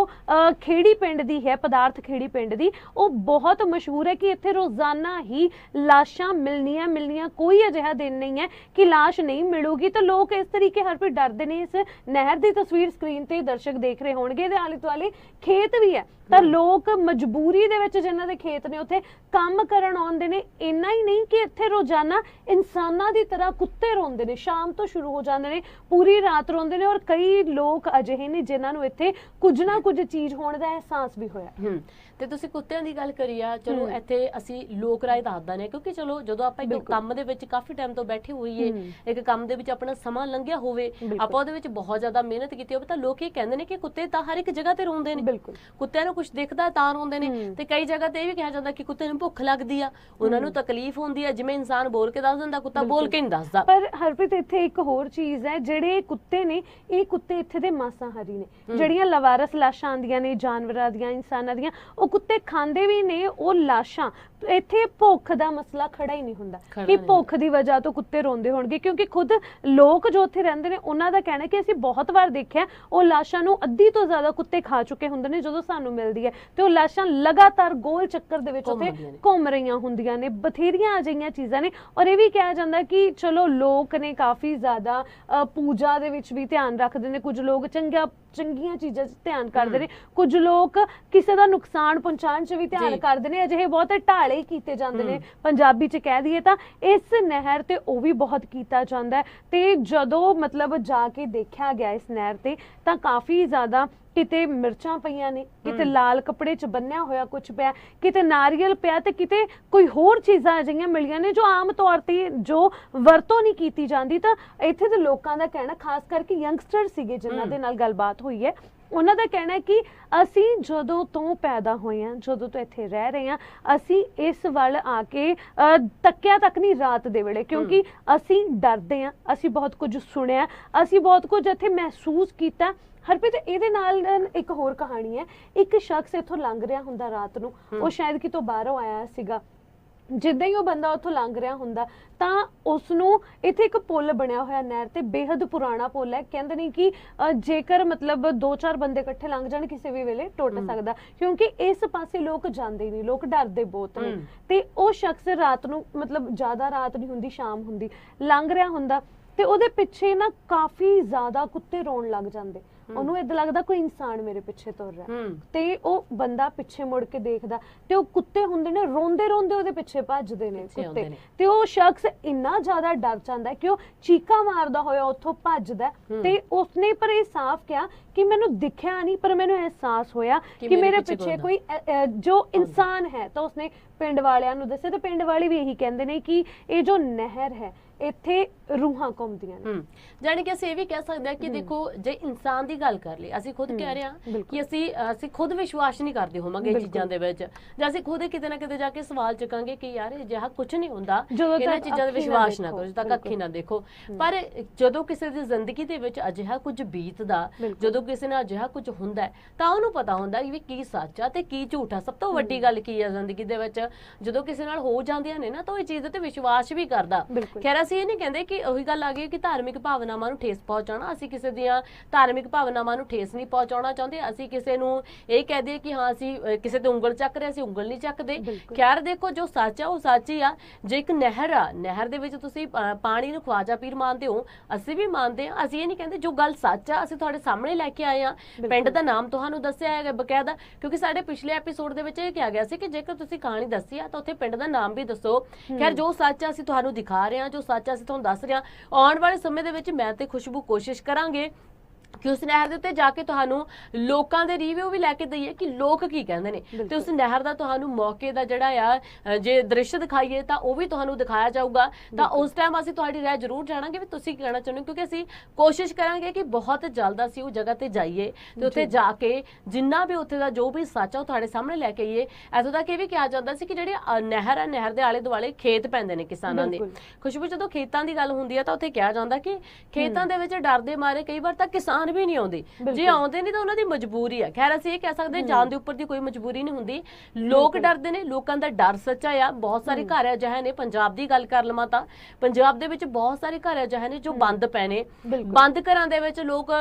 ਖੇੜੀ ਪਿੰਡ ਦੀ ਹੈ ਪਦਾਰਥ ਖੇੜੀ ਪਿੰਡ ਦੀ ਉਹ ਬਹੁਤ ਮਸ਼ਹੂਰ ਹੈ ਕਿ ਇੱਥੇ ਰੋਜ਼ਾਨਾ ਹੀ ਲਾਸ਼ਾਂ ਮਿਲਣੀਆਂ ਮਿਲਣੀਆਂ ਕੋਈ ਅਜਿਹਾ ਦਿਨ ਨਹੀਂ ਹੈ ਕਿ ਲਾਸ਼ ਨਹੀਂ ਮਿਲੂਗੀ ਤਾਂ ਲੋਕ ਇਸ ਤਰੀਕੇ ਹਰ ਕੋਈ ਡਰਦੇ ਨੇ ਇਸ ਨਹਿਰ ਦੀ ਤਸਵੀਰ ਸਕਰੀਨ ਤੇ ਦਰਸ਼ਕ ਦੇਖ ਰਹੇ ਹੋਣਗੇ ਇਹਦੇ ਆਲੇ ਦੁਆਲੇ ਖੇਤ ਵੀ ਹੈ ਤਾਂ ਲੋਕ ਮਜਬੂਰੀ ਦੇ ਵਿੱਚ ਜਿਨ੍ਹਾਂ ਦੇ ਖੇਤ ਨੇ ਉੱਥੇ ਕੰਮ ਕਰਨ ਆਉਂਦੇ ਨੇ ਇੰਨਾ ਹੀ ਨਹੀਂ ਕਿ ਇੱਥੇ ਰੋਜ਼ਾਨਾ ਇਨਸਾਨਾਂ ਦੀ ਤਰ੍ਹਾਂ ਕੁੱਤੇ ਰੋਂਦੇ ਨੇ ਸ਼ਾਮ ਤੋਂ ਸ਼ੁਰੂ ਹੋ ਜਾਂਦੇ ਨੇ ਪੂਰੀ ਰਾਤ ਰੋਂਦੇ ਨੇ ਔਰ ਕਈ ਲੋਕ ਅਜਿਹੇ ਨੇ ਜਿਨ੍ਹਾਂ ਨੂੰ ਇੱਥੇ ਕੁਝ ਨਾ ਕੁਝ ਚੀਜ਼ ਹੋਣ ਦਾ ਅਹਿਸਾਸ ਵੀ ਹੋਇਆ ਤੇ ਤੁਸੀਂ ਕੁੱਤਿਆਂ ਦੀ ਗੱਲ ਕਰੀ ਆ ਚਲੋ। ਇੱਥੇ ਅਸੀਂ ਲੋਕ ਰਾਏ ਦੱਸਦਾ ਨੇ ਕਿਉਂਕਿ ਚਲੋ ਜਦੋਂ ਆਪਾਂ ਇੱਕ। ਕੰਮ ਦੇ ਵਿੱਚ ਕਾਫੀ ਟਾਈਮ ਤੋਂ ਬੈਠੇ ਹੋਈਏ। ਇੱਕ ਕੰਮ ਦੇ ਵਿੱਚ ਆਪਣਾ ਸਮਾਂ ਲੰਘਿਆ ਹੋਵੇ। ਆਪਾਂ ਉਹਦੇ ਵਿੱਚ ਬਹੁਤ ਜ਼ਿਆਦਾ ਮਿਹਨਤ ਕੀਤੀ ਹੋਵੇ ਤਾਂ ਲੋਕ ਇਹ ਕਹਿੰਦੇ ਨੇ ਕਿ ਕੁੱਤੇ ਤਾਂ ਹਰ ਇੱਕ ਜਗ੍ਹਾ ਤੇ ਰੋਂਦੇ ਨੇ ਕੁੱਤਿਆਂ ਨੂੰ ਕੁਝ ਦਿਖਦਾ ਤਾਂ ਰੋਂਦੇ ਨੇ। ਤੇ ਕਈ ਜਗ੍ਹਾ ਤੇ ਇਹ ਵੀ ਕਿਹਾ ਜਾਂਦਾ ਕਿ ਕੁੱਤੇ ਨੂੰ ਭੁੱਖ ਲੱਗਦੀ ਆ ਉਹਨਾਂ ਨੂੰ ਤਕਲੀਫ ਹੁੰਦੀ ਆ। ਜਿਵੇਂ ਇਨਸਾਨ ਬੋਲ ਕੇ ਦੱਸ ਦਿੰਦਾ ਕੁੱਤਾ ਬੋਲ। ਕੇ ਨਹੀਂ ਦੱਸਦਾ। ਪਰ ਹਰਪ੍ਰੀਤ ਇੱਥੇ ਇੱਕ ਹੋਰ ਚੀਜ਼ ਹੈ ਜਿਹੜੇ ਕੁੱਤੇ ਨੇ ਇਹ ਕੁੱਤੇ ਇੱਥੇ ਦੇ ਮਾਸਾਹਾਰੀ ਨੇ। ਜਿਹੜੀਆਂ ਲਵਾਰਸ ਲਾਸ਼ਾਂ ਆਂਦੀਆਂ ਨੇ ਜਾਨਵਰਾਂ ਦੀਆਂ ਇਨਸਾਨਾਂ ਦੀਆਂ ਉਹ ਕੁੱਤੇ ਖਾਂਦੇ ਵੀ ਨੇ ਉਹ ਲਾਸ਼ਾਂ। ਇੱਥੇ ਭੁੱਖ ਦਾ ਮਸਲਾ ਖੜਾ ਹੀ ਨਹੀਂ ਹੁੰਦਾ। ਕਿ ਭੁੱਖ ਦੀ ਵਜ੍ਹਾ ਤੋਂ ਕੁੱਤੇ ਰੋਂਦੇ ਹੋਣਗੇ ਕਿਉਂਕਿ ਖੁਦ ਲੋਕ ਜੋ ਉੱਥੇ ਰਹਿੰਦੇ ਨੇ ਉਹਨਾਂ ਦਾ ਕਹਿਣਾ ਕਿ ਅਸੀਂ ਬਹੁਤ ਵਾਰ ਦੇਖਿਆ ਉਹ ਲਾਸ਼ਾਂ ਨੂੰ ਅੱਧੀ ਤੋਂ ਜ਼ਿਆਦਾ ਕੁੱਤੇ ਖਾ ਚੁੱਕੇ ਹੁੰਦੇ ਨੇ ਜਦੋਂ ਸਾਨੂੰ ਮਿਲਦੀ ਹੈ ਤੇ ਉਹ ਲਾਸ਼ਾਂ ਲਗਾਤਾਰ ਗੋਲ ਚੱਕਰ ਦੇ ਵਿੱਚ ਉੱਥੇ। ਘੁੰਮ ਰਹੀਆਂ ਹੁੰਦੀਆਂ ਨੇ ਬਥੇਰੀਆਂ ਅਜਿਹੀਆਂ ਚੀਜ਼ਾਂ ਨੇ ਔਰ ਇਹ ਵੀ ਕਿਹਾ ਜਾਂਦਾ ਕਿ ਚਲੋ ਲੋਕ ਨੇ ਕਾਫੀ ਜ਼ਿਆਦਾ ਪੂਜਾ ਦੇ ਵਿੱਚ ਵੀ ਧਿਆਨ ਰੱਖਦੇ ਨੇ ਕੁਝ ਲੋਕ ਚੰਗੀਆਂ ਚੰਗੀਆਂ ਚੀਜ਼ਾਂ 'ਚ ਧਿਆਨ ਕਰਦੇ ਨੇ ਕੁਝ ਲੋਕ ਕਿਸੇ ਦਾ ਨੁਕਸਾਨ ਪਹੁੰਚਾਉਣ 'ਚ ਵੀ ਧਿਆਨ। ਕਰਦੇ ਨੇ ਅਜਿਹੇ ਬਹੁਤ ਢਾਲੇ ਹੀ ਕੀਤੇ ਜਾਂਦੇ ਨੇ। ਪੰਜਾਬੀ 'ਚ ਕਹਿ ਦਈਏ ਤਾਂ ਇਸ ਨਹਿਰ ਤੇ ਉਹ ਵੀ ਬਹੁਤ ਕੀਤਾ ਜਾਂਦਾ ਤੇ ਜਦੋਂ ਮਤਲਬ ਜਾ ਕੇ ਦੇਖਿਆ ਗਿਆ ਇਸ ਨਹਿਰ ਤੇ ਤਾਂ ਕਾਫੀ ਜ਼ਿਆਦਾ ਕਿਤੇ ਮਿਰਚਾਂ ਪਈਆਂ ਨੇ ਕਿਤੇ। ਲਾਲ ਕੱਪੜੇ 'ਚ ਬੰਨਿਆ ਹੋਇਆ ਕੁਝ ਪਿਆ ਕਿਤੇ ਨਾਰੀਅਲ ਪਿਆ ਤੇ ਕਿਤੇ ਕੋਈ ਹੋਰ ਚੀਜ਼ਾਂ ਅਜਿਹੀਆਂ ਮਿਲੀਆਂ ਨੇ ਜੋ ਆਮ ਤੌਰ ਤੇ ਜੋ ਵਰਤੋਂ ਨਹੀਂ ਕੀਤੀ ਜਾਂਦੀ ਤਾਂ ਇੱਥੇ ਦੇ ਲੋਕਾਂ ਦਾ ਕਹਿਣਾ ਖਾਸ ਕਰਕੇ ਯੰਗਸਟਰ ਸੀਗੇ ਜਿਨ੍ਹਾਂ। ਦੇ ਨਾਲ ਗੱਲਬਾਤ ਹੋਈ ਹੈ। ਉਹਨਾਂ ਦਾ ਕਹਿਣਾ ਹੈ ਕਿ ਅਸੀਂ ਜਦੋਂ ਤੋਂ ਪੈਦਾ ਹੋਏ ਹਾਂ ਜਦੋਂ ਤੋਂ ਇੱਥੇ ਰਹਿ ਰਹੇ ਹਾਂ ਅਸੀਂ ਇਸ ਵੱਲ ਆ ਕੇ ਤੱਕਿਆ ਤੱਕ ਨਹੀਂ ਰਾਤ ਦੇ ਵੇਲੇ ਕਿਉਂਕਿ ਅਸੀਂ ਡਰਦੇ ਹਾਂ ਅਸੀਂ ਬਹੁਤ ਕੁਝ ਸੁਣਿਆ ਅਸੀਂ ਬਹੁਤ ਕੁਝ ਇੱਥੇ ਮਹਿਸੂਸ ਕੀਤਾ। ਹਰਪ੍ਰੀਤ ਇਹਦੇ ਨਾਲ ਇੱਕ ਹੋਰ ਕਹਾਣੀ ਹੈ। ਇੱਕ ਸ਼ਖਸ ਇੱਥੋਂ ਲੰਘ ਰਿਹਾ ਹੁੰਦਾ ਰਾਤ ਨੂੰ। ਉਹ ਸ਼ਾਇਦ ਕਿਤੋਂ ਬਾਹਰੋਂ ਆਇਆ ਸੀਗਾ। ਜਿੱਦਾਂ ਹੀ ਉਹ ਬੰਦਾ ਉੱਥੋਂ ਲੰਘ ਰਿਹਾ ਹੁੰਦਾ ਤਾਂ ਉਸ ਨੂੰ ਇੱਥੇ ਇੱਕ ਪੁਲ ਬਣਿਆ ਹੋਇਆ ਨਹਿਰ ਤੇ ਬੇहद ਪੁਰਾਣਾ ਪੁਲ ਹੈ ਕਹਿੰਦੇ ਨੇ ਕਿ ਜੇਕਰ ਮਤਲਬ ਦੋ ਚਾਰ ਬੰਦੇ ਇਕੱਠੇ ਲੰਘ ਜਾਣ ਕਿਸੇ ਵੀ ਵੇਲੇ ਟੁੱਟ। ਸਕਦਾ ਕਿਉਂਕਿ ਇਸ ਪਾਸੇ ਲੋਕ ਜਾਂਦੇ ਨਹੀਂ ਲੋਕ ਡਰਦੇ ਬਹੁਤ ਨੇ। ਤੇ ਉਹ ਸ਼ਖਸ ਰਾਤ ਨੂੰ ਮਤਲਬ ਜ਼ਿਆਦਾ ਰਾਤ ਨਹੀਂ ਹੁੰਦੀ ਸ਼ਾਮ ਹੁੰਦੀ ਲੰਘ ਰਿਹਾ ਹੁੰਦਾ ਤੇ ਉਹਦੇ ਪਿੱਛੇ ਨਾ ਕਾਫੀ ਜ਼ਿਆਦਾ ਕੁੱਤੇ ਰੋਣ ਲੱਗ ਜਾਂਦੇ। ਉਹਨੂੰ ਇਦਾਂ ਲੱਗਦਾ ਕੋਈ ਇਨਸਾਨ ਮੇਰੇ ਪਿੱਛੇ ਤੁਰ ਰਿਹਾ। ਤੇ ਉਹ ਬੰਦਾ ਪਿੱਛੇ ਮੁੜ ਕੇ ਦੇਖਦਾ ਤੇ ਉਹ ਕੁੱਤੇ ਹੁੰਦੇ ਨੇ ਰੋਂਦੇ ਰੋਂਦੇ ਉਹਦੇ ਪਿੱਛੇ ਭੱਜਦੇ ਨੇ ਕੁੱਤੇ। ਤੇ ਉਹ ਸ਼ਖਸ ਇੰਨਾ ਜ਼ਿਆਦਾ ਡਰ ਜਾਂਦਾ ਕਿ ਉਹ ਚੀਕਾ ਮਾਰਦਾ ਹੋਇਆ ਉੱਥੋਂ ਭੱਜਦਾ। ਤੇ ਉਸਨੇ ਪਰ ਇਹ ਸਾਫ਼ ਕਿਹਾ ਕਿ ਮੈਨੂੰ ਦਿਖਿਆ ਨਹੀਂ ਪਰ ਮੈਨੂੰ ਅਹਿਸਾਸ ਹੋਇਆ ਕਿ ਮੇਰੇ ਪਿੱਛੇ ਕੋਈ ਜੋ ਇਨਸਾਨ ਹੈ। ਤਾਂ ਉਸਨੇ ਪਿੰਡ ਵਾਲਿਆਂ ਨੂੰ ਦੱਸਿਆ ਤੇ ਪਿੰਡ ਵਾਲੇ ਵੀ ਇਹੀ ਕਹਿੰਦੇ ਨੇ ਕਿ ਇਹ ਜੋ ਨਹਿਰ ਹੈ ਇੱਥੇ ਰੂਹਾਂ ਘੁੰਮਦੀਆਂ ਨੇ ਜਾਣੀ ਕਿ ਅਸੀਂ ਇਹ ਵੀ ਕਹਿ ਸਕਦੇ ਹਾਂ ਕਿ। ਦੇਖੋ ਜੇ ਇਨਸਾਨ ਦੀ ਗੱਲ ਕਰ ਲਈ ਅਸੀਂ ਖੁਦ ਕਹਿ ਰਹੇ ਹਾਂ। ਕਿ ਅਸੀਂ ਅਸੀਂ ਖੁਦ ਵਿਸ਼ਵਾਸ ਨਹੀਂ ਕਰਦੇ ਹੋਵਾਂਗੇ। ਚੀਜ਼ਾਂ ਦੇ ਵਿੱਚ ਜਾਂ ਅਸੀਂ ਖੁਦ ਕਿਤੇ ਨਾ ਕਿਤੇ ਜਾ ਕੇ ਸਵਾਲ ਚੱਕਾਂਗੇ ਕਿ ਯਾਰ ਇਹ ਜਿਹਾ ਕੁਝ ਨਹੀਂ ਹੁੰਦਾ ਇਹਨਾਂ ਚੀਜ਼ਾਂ ਦਾ ਵਿਸ਼ਵਾਸ ਨਾ ਕਰੋ ਜਦੋਂ ਤੱਕ। ਅੱਖੀ ਨਾ ਦੇਖੋ। ਪਰ ਜਦੋਂ ਕਿਸੇ ਦੀ ਜ਼ਿੰਦਗੀ ਦੇ ਵਿੱਚ ਅਜਿਹਾ ਕੁਝ ਬੀਤਦਾ। ਜਦੋਂ ਕਿਸੇ ਨਾਲ ਅਜਿਹਾ ਕੁਝ ਹੁੰਦਾ ਤਾਂ ਉਹਨੂੰ ਪਤਾ ਹੁੰਦਾ ਕਿ ਵੀ ਕੀ ਸੱਚ ਆ ਤੇ ਕੀ ਝੂਠ ਆ ਸਭ ਤੋਂ ਵੱਡੀ ਗੱਲ ਕੀ ਆ ਜ਼ਿੰਦਗੀ ਦੇ ਵਿੱਚ ਜਦੋਂ ਕਿਸੇ ਨਾਲ ਹੋ ਜਾਂਦੀਆਂ ਨੇ ਨਾ ਤਾਂ ਉਹ ਇਹ ਚੀਜ਼ ਤੇ ਵਿਸ਼ਵਾਸ ਵੀ ਕਰਦਾ। ਖੈਰ ਅਸੀਂ ਇਹ ਨਹੀਂ ਕਹਿੰਦੇ ਕਿ ਉਹੀ ਗੱਲ ਆ ਗਈ ਕਿ ਧਾਰਮਿਕ ਭਾਵਨਾਵਾਂ ਨੂੰ ਠੇਸ ਪਹੁੰਚਾਉਣਾ। ਅਸੀਂ ਕਿਸੇ ਦੀਆਂ ਧਾਰਮਿਕ ਭਾਵਨਾਵਾਂ ਨੂੰ ਠੇਸ ਨਹੀਂ ਪਹੁੰਚਾਉਣਾ ਚਾਹੁੰਦੇ। ਅਸੀਂ ਕਿਸੇ ਨੂੰ ਇਹ ਕਹਿ ਦਈਏ ਕਿ ਹਾਂ ਅਸੀਂ ਕਿਸੇ ਤੇ ਉਂਗਲ ਚੱਕ ਰਹੇ ਅਸੀਂ ਉਂਗਲ ਨਹੀਂ ਚੱਕਦੇ। ਖੈਰ ਦੇਖੋ ਜੋ ਸੱਚ ਆ ਉਹ ਸੱਚ ਹੀ ਆ। ਜੇ ਇੱਕ ਨਹਿਰ ਆ ਨਹਿਰ ਦੇ ਵਿੱਚ ਤੁਸੀਂ ਪਾਣੀ ਨੂੰ ਖਵਾਜਾ ਪੀਰ ਮੰਨਦੇ ਹੋ ਅਸੀਂ ਵੀ ਮੰਨਦੇ ਆ ਅਸੀਂ ਇਹ ਨਹੀਂ ਕਹਿੰਦੇ ਜੋ ਗੱਲ ਸੱਚ ਆ ਅਸੀਂ ਤੁਹਾਡੇ ਸਾਹਮਣੇ ਲੈ ਕੇ ਆਏ ਆ ਪਿੰਡ। ਦਾ ਨਾਮ ਤੁਹਾਨੂੰ ਦੱਸਿਆ ਹੈਗਾ ਬਕਾਇਦਾ ਕਿਉਂਕਿ ਸਾਡੇ ਪਿਛਲੇ ਐਪੀਸੋਡ ਦੇ ਵਿੱਚ ਇਹ ਕਿਹਾ ਗਿਆ ਸੀ ਕਿ ਜੇਕਰ ਤੁਸੀਂ ਕਹਾਣੀ ਦੱਸੀ ਆ ਤਾਂ ਉੱਥੇ ਪਿੰਡ ਦਾ ਨਾਮ ਵੀ ਦੱਸੋ। ਖੈਰ ਜੋ ਸੱਚ ਆ ਅਸੀਂ ਤੁਹਾਨੂੰ ਦਿਖਾ ਰਹੇ ਹਾਂ ਜੋ ਸੱਚ ਆ ਅਸੀਂ ਤੁਹਾਨੂੰ ਦੱਸ ਰਹੇ ਆਉਣ ਵਾਲੇ ਸਮੇਂ ਦੇ ਵਿੱਚ ਮੈਂ ਤੇ ਖੁਸ਼ਬੂ ਕੋਸ਼ਿਸ਼ ਕਰਾਂਗੇ। ਕਿ ਉਸ ਨਹਿਰ ਦੇ ਉੱਤੇ ਜਾ ਕੇ ਤੁਹਾਨੂੰ ਲੋਕਾਂ ਦੇ ਰਿਵਿਊ ਵੀ ਲੈ ਕੇ ਦਈਏ ਕਿ ਲੋਕ ਕੀ ਕਹਿੰਦੇ ਨੇ ਤੇ। ਉਸ ਨਹਿਰ ਦਾ ਤੁਹਾਨੂੰ ਮੌਕੇ ਦਾ ਜਿਹੜਾ ਆ ਜੇ ਦ੍ਰਿਸ਼ ਦਿਖਾਈਏ ਤਾਂ ਉਹ ਵੀ ਤੁਹਾਨੂੰ ਦਿਖਾਇਆ ਜਾਊਗਾ ਤਾਂ। ਉਸ ਟਾਈਮ ਅਸੀਂ ਤੁਹਾਡੀ ਰਾਏ ਜ਼ਰੂਰ ਜਾਣਾਂਗੇ ਵੀ ਤੁਸੀਂ ਕੀ ਕਹਿਣਾ ਚਾਹੁੰਦੇ ਹੋ ਕਿਉਂਕਿ ਅਸੀਂ ਕੋਸ਼ਿਸ਼ ਕਰਾਂਗੇ ਕਿ ਬਹੁਤ ਜਲਦ ਅਸੀਂ ਉਹ ਜਗ੍ਹਾ ਤੇ ਜਾਈਏ ਤੇ ਉੱਥੇ ਜੀ। ਕੇ ਜਿੰਨਾ ਵੀ ਉੱਥੇ ਦਾ ਜੋ ਵੀ ਸੱਚ ਆ ਉਹ ਤੁਹਾਡੇ ਸਾਹਮਣੇ ਲੈ ਕੇ ਆਈਏ ਇੱਥੋਂ ਤੱਕ ਇਹ ਵੀ ਕਿਹਾ ਜਾਂਦਾ ਸੀ ਕਿ ਜਿਹੜੇ ਨਹਿਰ ਆ ਨਹਿਰ ਦੇ ਆਲੇ ਦੁਆਲੇ ਖੇਤ ਪੈਂਦੇ ਨੇ ਕਿਸਾਨਾਂ ਦੇ। ਖੁਸ਼ਬੂ ਜਦੋਂ ਖੇਤਾਂ ਦੀ ਗੱਲ ਹੁੰਦੀ ਹੈ ਤਾਂ ਉੱਥੇ ਕਿਹਾ ਜਾਂਦਾ ਕਿ ਖੇਤਾਂ ਦੇ ਵਿੱਚ ਡਰਦੇ ਮਾਰੇ ਕਈ ਵਾਰ ਤਾਂ ਕਿਸਾਨ ਵੀ ਨਹੀਂ ਆਉਂਦੇ। ਜੇ। ਆਉਂਦੇ ਨਹੀਂ ਤਾਂ ਉਹਨਾਂ ਦੀ ਮਜਬੂਰੀ ਹੈ ਖੈਰ ਅਸੀਂ ਇਹ ਕਹਿ ਸਕਦੇ ਜਾਨ ਦੇ ਉੱਪਰ ਦੀ ਕੋਈ ਮਜਬੂਰੀ ਨਹੀਂ ਹੁੰਦੀ। ਲੋਕ। ਡਰਦੇ ਨੇ ਲੋਕਾਂ ਦਾ ਡਰ ਸੱਚਾ ਆ। ਬਹੁਤ ਸਾਰੇ ਘਰ ਅਜਿਹੇ ਨੇ ਪੰਜਾਬ ਦੀ ਗੱਲ ਕਰ ਲਵਾਂ ਤਾਂ। ਪੰਜਾਬ ਦੇ ਵਿੱਚ ਬਹੁਤ ਸਾਰੇ ਘਰ ਅਜਿਹੇ ਨੇ ਜੋ ਬੰਦ ਪਏ ਨੇ। ਬੰਦ ਘਰਾਂ ਦੇ ਵਿੱਚ ਲੋਕ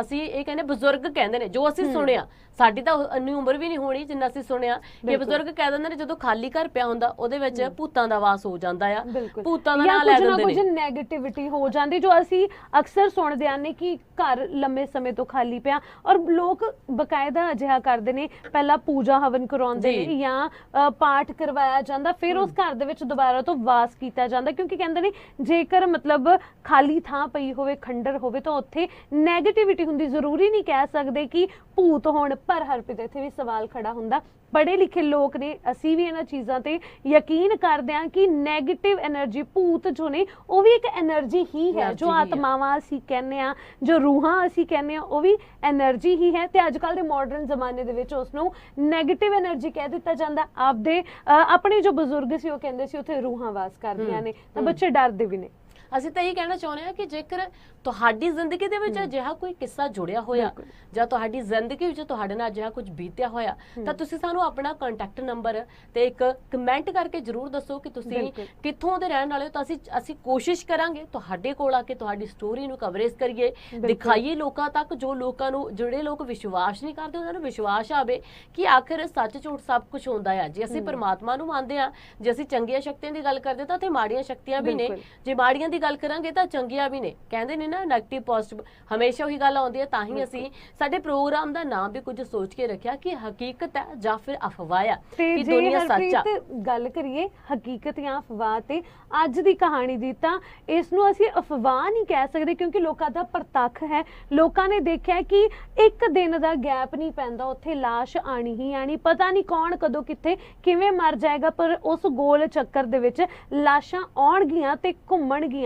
ਅਸੀਂ ਇਹ ਕਹਿੰਦੇ ਬਜ਼ੁਰਗ ਕਹਿੰਦੇ ਨੇ ਜੋ ਅਸੀਂ ਸੁਣਿਆ। ਸਾਡੀ ਤਾਂ ਇੰਨੀ ਉਮਰ ਵੀ ਨਹੀਂ ਹੋਣੀ ਜਿੰਨਾ ਅਸੀਂ ਸੁਣਿਆ। ਕਿ। ਬਜ਼ੁਰਗ ਕਹਿ ਦਿੰਦੇ ਨੇ ਜਦੋਂ ਖਾਲੀ ਘਰ ਪਿਆ ਹੁੰਦਾ ਉਹਦੇ ਵਿੱਚ ਭੂਤਾਂ ਦਾ ਵਾਸ ਹੋ ਜਾਂਦਾ ਆ। ਭੂਤਾਂ ਦਾ ਨਾਂ ਲੈ ਕੁਝ ਨਾ ਦਿੰਦੇ ਕੁਝ ਨੈਗੇਟਿਵਿਟੀ ਹੋ ਜਾਂਦੀ ਜੋ ਅਸੀਂ ਅਕਸਰ ਸੁਣਦੇ ਆਨੇ ਕਿ ਘਰ ਲੰਮੇ ਸਮੇਂ ਤੋਂ ਖਾਲੀ ਪਿਆ ਔਰ ਲੋਕ ਬਕਾਇਦਾ ਅਜਿਹਾ ਕਰਦੇ ਨੇ ਪਹਿਲਾਂ ਪੂਜਾ ਹਵਨ ਕਰਾਉਂਦੇ। ਨੇ ਜਾਂ ਪਾਠ ਕਰਵਾਇਆ ਜਾਂਦਾ ਫਿਰ ਉਸ ਘਰ ਦੇ ਵਿੱਚ ਦੁਬਾਰਾ ਤੋਂ ਵਾਸ ਕੀਤਾ ਜਾਂਦਾ ਕਿਉਂਕਿ ਕਹਿੰਦੇ ਨੇ ਜੇਕਰ ਮਤਲਬ ਖਾਲੀ ਥਾਂ ਪਈ ਹੋਵੇ ਖੰਡਰ ਹੋਵੇ ਤਾਂ ਉੱਥੇ ਨੈਗੇਟਿਵਿਟੀ ਹੁੰਦੀ ਜ਼ਰੂਰੀ ਨਹੀਂ ਕਹਿ ਸਕਦੇ ਕਿ ਭੂਤ ਹੋਣ ਪਰ ਹਰਪ੍ਰੀਤ ਇੱਥੇ ਵੀ ਸਵਾਲ ਖੜਾ ਹੁੰਦਾ ਪੜ੍ਹੇ ਲਿਖੇ ਲੋਕ ਨੇ ਅਸੀਂ ਵੀ ਇਹਨਾਂ ਚੀਜ਼ਾਂ ਤੇ ਯਕੀਨ ਕਰਦੇ ਹਾਂ ਕਿ 네ਗੇਟਿਵ એનર્ਜੀ ਭੂਤ ਜੋ ਨੇ ਉਹ ਵੀ ਇੱਕ એનર્ਜੀ ਹੀ ਹੈ ਜੋ ਆਤਮਾਵਾਂ ਅਸੀਂ ਕਹਿੰਦੇ ਆ ਜੋ ਰੂਹਾਂ ਅਸੀਂ ਕਹਿੰਦੇ ਆ ਉਹ ਵੀ એનર્ਜੀ ਹੀ ਹੈ ਤੇ ਅੱਜ ਕੱਲ ਦੇ ਮਾਡਰਨ ਜ਼ਮਾਨੇ ਦੇ ਵਿੱਚ ਉਸ ਨੂੰ 네ਗੇਟਿਵ એનર્ਜੀ ਕਹਿ ਦਿੱਤਾ ਜਾਂਦਾ। ਆਪਦੇ ਆਪਣੇ ਜੋ ਬਜ਼ੁਰਗ ਸੀ ਉਹ ਕਹਿੰਦੇ ਸੀ ਉੱਥੇ ਰੂਹਾਂ ਵਾਸ ਕਰਦੀਆਂ ਨੇ ਤਾਂ ਬੱਚੇ ਡਰਦੇ ਵੀ ਨੇ। ਅਸੀਂ ਤਾਂ ਇਹ ਕਹਿਣਾ ਚਾਹੁੰਦੇ ਹਾਂ ਕਿ ਜੇਕਰ ਤੁਹਾਡੀ ਜ਼ਿੰਦਗੀ ਦੇ ਵਿੱਚ ਅਜਿਹਾ ਕੋਈ ਕਿੱਸਾ ਜੁੜਿਆ ਹੋਇਆ। ਜਾਂ ਤੁਹਾਡੀ ਜ਼ਿੰਦਗੀ ਵਿੱਚ ਤੁਹਾਡੇ ਨਾਲ ਅਜਿਹਾ ਕੁਝ ਬੀਤਿਆ ਹੋਇਆ ਤਾਂ ਤੁਸੀਂ ਸਾਨੂੰ ਆਪਣਾ ਕੰਟੈਕਟ ਨੰਬਰ ਤੇ ਇੱਕ ਕਮੈਂਟ ਕਰਕੇ ਜਰੂਰ ਦੱਸੋ ਕਿ ਤੁਸੀਂ। ਕਿੱਥੋਂ ਦੇ ਰਹਿਣ ਵਾਲੇ ਹੋ ਤਾਂ ਅਸੀਂ ਅਸੀਂ ਕੋਸ਼ਿਸ਼ ਕਰਾਂਗੇ ਤੁਹਾਡੇ ਕੋਲ ਆ ਕੇ ਤੁਹਾਡੀ ਸਟੋਰੀ ਨੂੰ ਕਵਰੇਜ ਕਰੀਏ। ਦਿਖਾਈਏ ਲੋਕਾਂ ਤੱਕ ਜੋ ਲੋਕਾਂ ਨੂੰ ਜਿਹੜੇ ਲੋਕ ਵਿਸ਼ਵਾਸ ਨਹੀਂ ਕਰਦੇ ਉਹਨਾਂ ਨੂੰ ਵਿਸ਼ਵਾਸ ਆਵੇ ਕਿ ਆਖਿਰ ਸੱਚ ਝੂਠ ਸਭ ਕੁਝ ਹੁੰਦਾ ਹੈ ਜੇ ਅਸੀਂ ਪਰਮਾਤਮਾ ਨੂੰ ਮੰਨਦੇ ਆ ਜੇ ਅਸੀਂ ਚੰਗੀਆਂ ਸ਼ਕਤੀਆਂ ਦੀ ਗੱਲ ਕਰਦੇ ਤਾਂ ਤੇ ਮਾੜੀਆਂ ਸ਼ਕਤੀਆਂ ਵੀ ਨੇ। ਜੇ ਮਾੜੀਆਂ ਦੀ ਗੱਲ ਕਰਾਂਗੇ ਤਾਂ ਚੰਗੀਆਂ ਵੀ ਨੇ। ਕਹਿੰਦੇ ਨੇ ਨਾ ਨੈਗੇਟਿਵ ਪੋਜ਼ਿਟਿਵ ਹਮੇਸ਼ਾ ਉਹੀ ਗੱਲ ਆਉਂਦੀ ਹੈ ਤਾਂ ਹੀ ਅਸੀਂ ਸਾਡੇ ਪ੍ਰੋਗਰਾਮ ਦਾ ਨਾਮ ਵੀ ਕੁਝ ਸੋਚ ਕੇ ਰੱਖਿਆ ਕਿ ਹਕੀਕਤ ਹੈ ਜਾਂ ਫਿਰ ਅਫਵਾਹ ਤੇ ਕਿ ਦੁਨੀਆ ਸੱਚ ਗੱਲ ਕਰੀਏ ਹਕੀਕਤ ਜਾਂ ਅਫਵਾਹ ਤੇ ਅੱਜ ਦੀ ਕਹਾਣੀ ਦੀ ਤਾਂ ਇਸ ਨੂੰ ਅਸੀਂ ਅਫਵਾਹ ਨਹੀਂ ਕਹਿ ਸਕਦੇ ਕਿਉਂਕਿ ਲੋਕਾਂ ਦਾ ਪ੍ਰਤੱਖ ਹੈ। ਲੋਕਾਂ ਨੇ ਦੇਖਿਆ ਕਿ ਇੱਕ ਦਿਨ ਦਾ ਗੈਪ ਨਹੀਂ ਪੈਂਦਾ ਉੱਥੇ লাশ ਆਣੀ ਹੀ ਆਣੀ ਪਤਾ ਨਹੀਂ ਕੌਣ ਕਦੋਂ ਕਿੱਥੇ ਕਿਵੇਂ ਮਰ ਜਾਏਗਾ ਪਰ ਉਸ ਗੋਲ ਚੱਕਰ ਦੇ ਵਿੱਚ ਲਾਸ਼ਾਂ ਆਉਣਗੀਆਂ ਤੇ ਘੁੰਮਣਗੀਆਂ।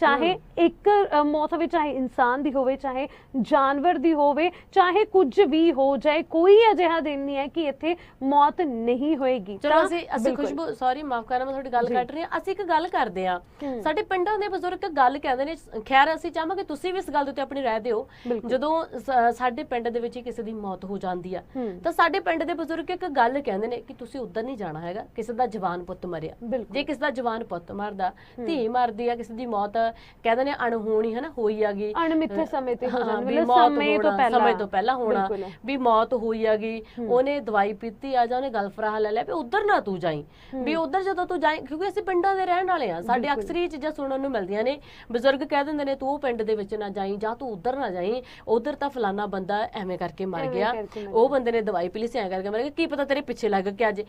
ਚਾਹੇ ਇੱਕ ਮੌਤ ਹੋਵੇ ਚਾਹੇ ਇਨਸਾਨ ਦੀ ਹੋਵੇ ਚਾਹੇ ਜਾਨਵਰ ਦੀ ਹੋਵੇ ਚਾਹੇ ਕੁਝ ਵੀ ਹੋ ਜਾਏ ਕੋਈ ਅਜਿਹਾ ਦਿਨ ਨਹੀਂ ਹੈ ਕਿ ਇੱਥੇ ਮੌਤ ਨਹੀਂ ਹੋਏਗੀ ਚਲੋ ਅਸੀਂ ਅਸੀਂ। ਖੁਸ਼ਬੂ ਸੌਰੀ ਮਾਫ ਕਰਨਾ ਮੈਂ ਤੁਹਾਡੀ ਗੱਲ। ਕੱਟ ਰਹੀ ਹਾਂ ਅਸੀਂ ਇੱਕ ਗੱਲ ਕਰਦੇ ਆ ਹੂੰ। ਸਾਡੇ ਪਿੰਡਾਂ ਦੇ ਬਜ਼ੁਰਗ ਗੱਲ ਕਹਿੰਦੇ ਨੇ ਖੈਰ ਅਸੀਂ ਚਾਹਾਂਗੇ ਤੁਸੀਂ ਵੀ ਇਸ ਗੱਲ ਦੇ ਉੱਤੇ ਆਪਣੀ ਰਾਏ ਦਿਓ। ਜਦੋਂ ਸਾਡੇ ਪਿੰਡ ਦੇ ਵਿੱਚ ਕਿਸੇ ਦੀ ਮੌਤ ਹੋ ਜਾਂਦੀ ਆ। ਤਾਂ ਸਾਡੇ ਪਿੰਡ ਦੇ ਬਜ਼ੁਰਗ ਇੱਕ ਗੱਲ ਕਹਿੰਦੇ ਨੇ ਕਿ ਤੁਸੀਂ ਉੱਧਰ ਨਹੀਂ ਜਾਣਾ ਹੈਗਾ ਕਿਸੇ ਦਾ ਜਵਾਨ ਪੁੱਤ ਮਰਿਆ। ਜੇ ਕਿਸੇ ਦਾ ਜਵਾਨ ਪੁੱਤ ਮਰਦਾ ਧੀ ਮਰਦੀ ਆ ਕਿਸੇ ਦੀ ਮੌਤ ਕਹਿੰਦੇ ਨੇ ਅਣਹੋਣੀ ਹੈ ਨਾ ਹੋਈ ਆਗੀ ਅਣਮਿੱਥੇ ਸਮੇਂ ਤੇ ਹੋ ਜਾਂਦੀ, ਮਤਲਬ ਮੌਤ ਸਮੇਂ ਤੋਂ ਪਹਿਲਾਂ। ਸਮੇਂ ਤੋਂ ਪਹਿਲਾਂ ਹੋਣਾ। ਵੀ ਮੌਤ ਹੋਈ ਹੈਗੀ ਉਹਨੇ ਦਵਾਈ ਪੀਤੀ ਆ ਜਾਂ ਉਹਨੇ ਗਲਫਰਾਹ ਲੈ ਲਿਆ ਵੀ ਉਧਰ ਨਾ ਤੂੰ ਜਾਈ। ਵੀ ਉਧਰ ਜਦੋਂ ਤੂੰ ਜਾਈ ਕਿਉਂਕਿ ਅਸੀਂ ਪਿੰਡਾਂ ਦੇ ਰਹਿਣ ਵਾਲੇ ਆ ਸਾਡੇ। ਅਕਸਰ ਇਹ ਚੀਜ਼ਾਂ ਸੁਣਨ ਨੂੰ ਮਿਲਦੀਆਂ ਨੇ। ਬਜ਼ੁਰਗ ਕਹਿ ਦਿੰਦੇ ਨੇ ਤੂੰ ਉਹ ਪਿੰਡ ਦੇ ਵਿੱਚ ਨਾ ਜਾਈ ਜਾਂ ਤੂੰ ਉਧਰ ਨਾ ਜਾਈ ਉਧਰ ਤਾਂ ਫਲਾਨਾ ਬੰਦਾ ਐਵੇਂ ਕਰਕੇ ਮਰ ਗਿਆ। ਉਹ ਬੰਦੇ ਨੇ ਦਵਾਈ ਪੀ ਲਈ ਸੀ ਐਂ ਕਰਕੇ ਮਰ ਗਿਆ ਕੀ ਪਤਾ ਤੇਰੇ ਪਿੱਛੇ ਲੱਗ ਕੇ ਅੱਜ।